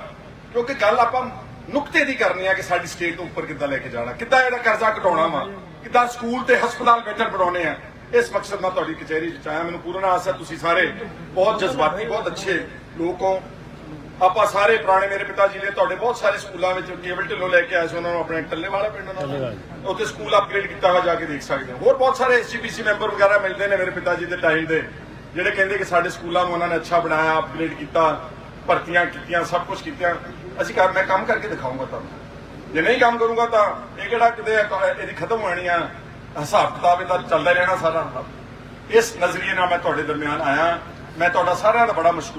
ਕਿਉਂਕਿ ਗੱਲ ਆਪਾਂ ਨੁਕਤੇ ਦੀ ਕਰਨੀ ਆ ਕਿ ਸਾਡੀ ਸਟੇਟ ਨੂੰ ਉੱਪਰ ਕਿੱਦਾਂ ਲੈ ਕੇ ਜਾਣਾ, ਕਿੱਦਾਂ ਇਹਦਾ ਕਰਜ਼ਾ ਘਟਾਉਣਾ ਵਾ, ਕਿੱਦਾਂ ਸਕੂਲ ਤੇ ਹਸਪਤਾਲ ਬਿਹਤਰ ਬਣਾਉਣੇ ਆ। ਇਸ ਮਕਸਦ ਨਾਲ ਤੁਹਾਡੀ ਕਚਹਿਰੀ ਚ ਆਇਆ। ਮੈਨੂੰ ਪੂਰਨ ਆਸ ਹੈ ਤੁਸੀਂ ਸਾਰੇ ਬਹੁਤ ਜਜ਼ਬਾਤੀ ਬਹੁਤ ਅੱਛੇ ਲੋਕ ਹੋ। ਆਪਾਂ ਸਾਰੇ ਪੁਰਾਣੇ ਮੇਰੇ ਪਿਤਾ ਜੀ ਨੇ ਤੁਹਾਡੇ ਬਹੁਤ ਸਾਰੇ ਸਕੂਲਾਂ ਵਿੱਚ ਕੇਬਲ ਢਿੱਲੋਂ ਲੈ ਕੇ ਆਏ ਸੀ। ਉਹਨਾਂ ਨੂੰ ਆਪਣੇ ਟੱਲੇ ਵਾਲਾ ਪਿੰਡ ਨਾਲ। ਉੱਥੇ ਸਕੂਲ ਅਪਗ੍ਰੇਡ ਕੀਤਾ ਹੋਇਆ ਜਾ ਕੇ ਦੇਖ ਸਕਦੇ ਹੋ। ਹੋਰ ਬਹੁਤ ਸਾਰੇ ਐਸਜੀਪੀਸੀ ਮੈਂਬਰ ਵਗੈਰਾ ਮਿਲਦੇ ਨੇ ਮੇਰੇ ਪਿਤਾ ਜੀ ਦੇ ਟਾਈਮ ਦੇ ਜਿਹੜੇ ਕਹਿੰਦੇ ਕਿ ਸਾਡੇ ਸਕੂਲਾਂ ਨੂੰ ਉਹਨਾਂ ਨੇ ਅੱਛਾ ਬਣਾਇਆ ਅਪਗ੍ਰੇਡ ਕੀਤਾ ਭਰਤੀਆਂ ਕੀਤੀਆਂ ਸਭ ਕੁਝ ਕੀਤੀਆਂ। ਅਸੀਂ ਕਰ ਮੈਂ ਕੰਮ ਕਰਕੇ ਦਿਖਾਊਂਗਾ ਤੁਹਾਨੂੰ। ਜੇ ਨਹੀਂ ਕੰਮ ਕਰੂੰਗਾ ਤਾਂ ਇਹ ਕਿਹੜਾ ਕਿਤੇ ਇਹਦੀ ਖਤਮ ਹੋਣੀ ਆ। ਹਿਸਾਬ ਕਿਤਾਬ ਇਹਦਾ ਚੱਲਦਾ ਰਹਿਣਾ ਸਾਰਾ। ਇਸ ਨਜ਼ਰੀਏ ਨਾਲ ਮੈਂ ਤੁਹਾਡੇ ਦਰਮਿਆਨ ਆਇਆ। ਮੈਂ ਤੁਹਾਡਾ ਸਾਰਿਆਂ ਦਾ ਬੜਾ ਮਸ਼ਕੂਰ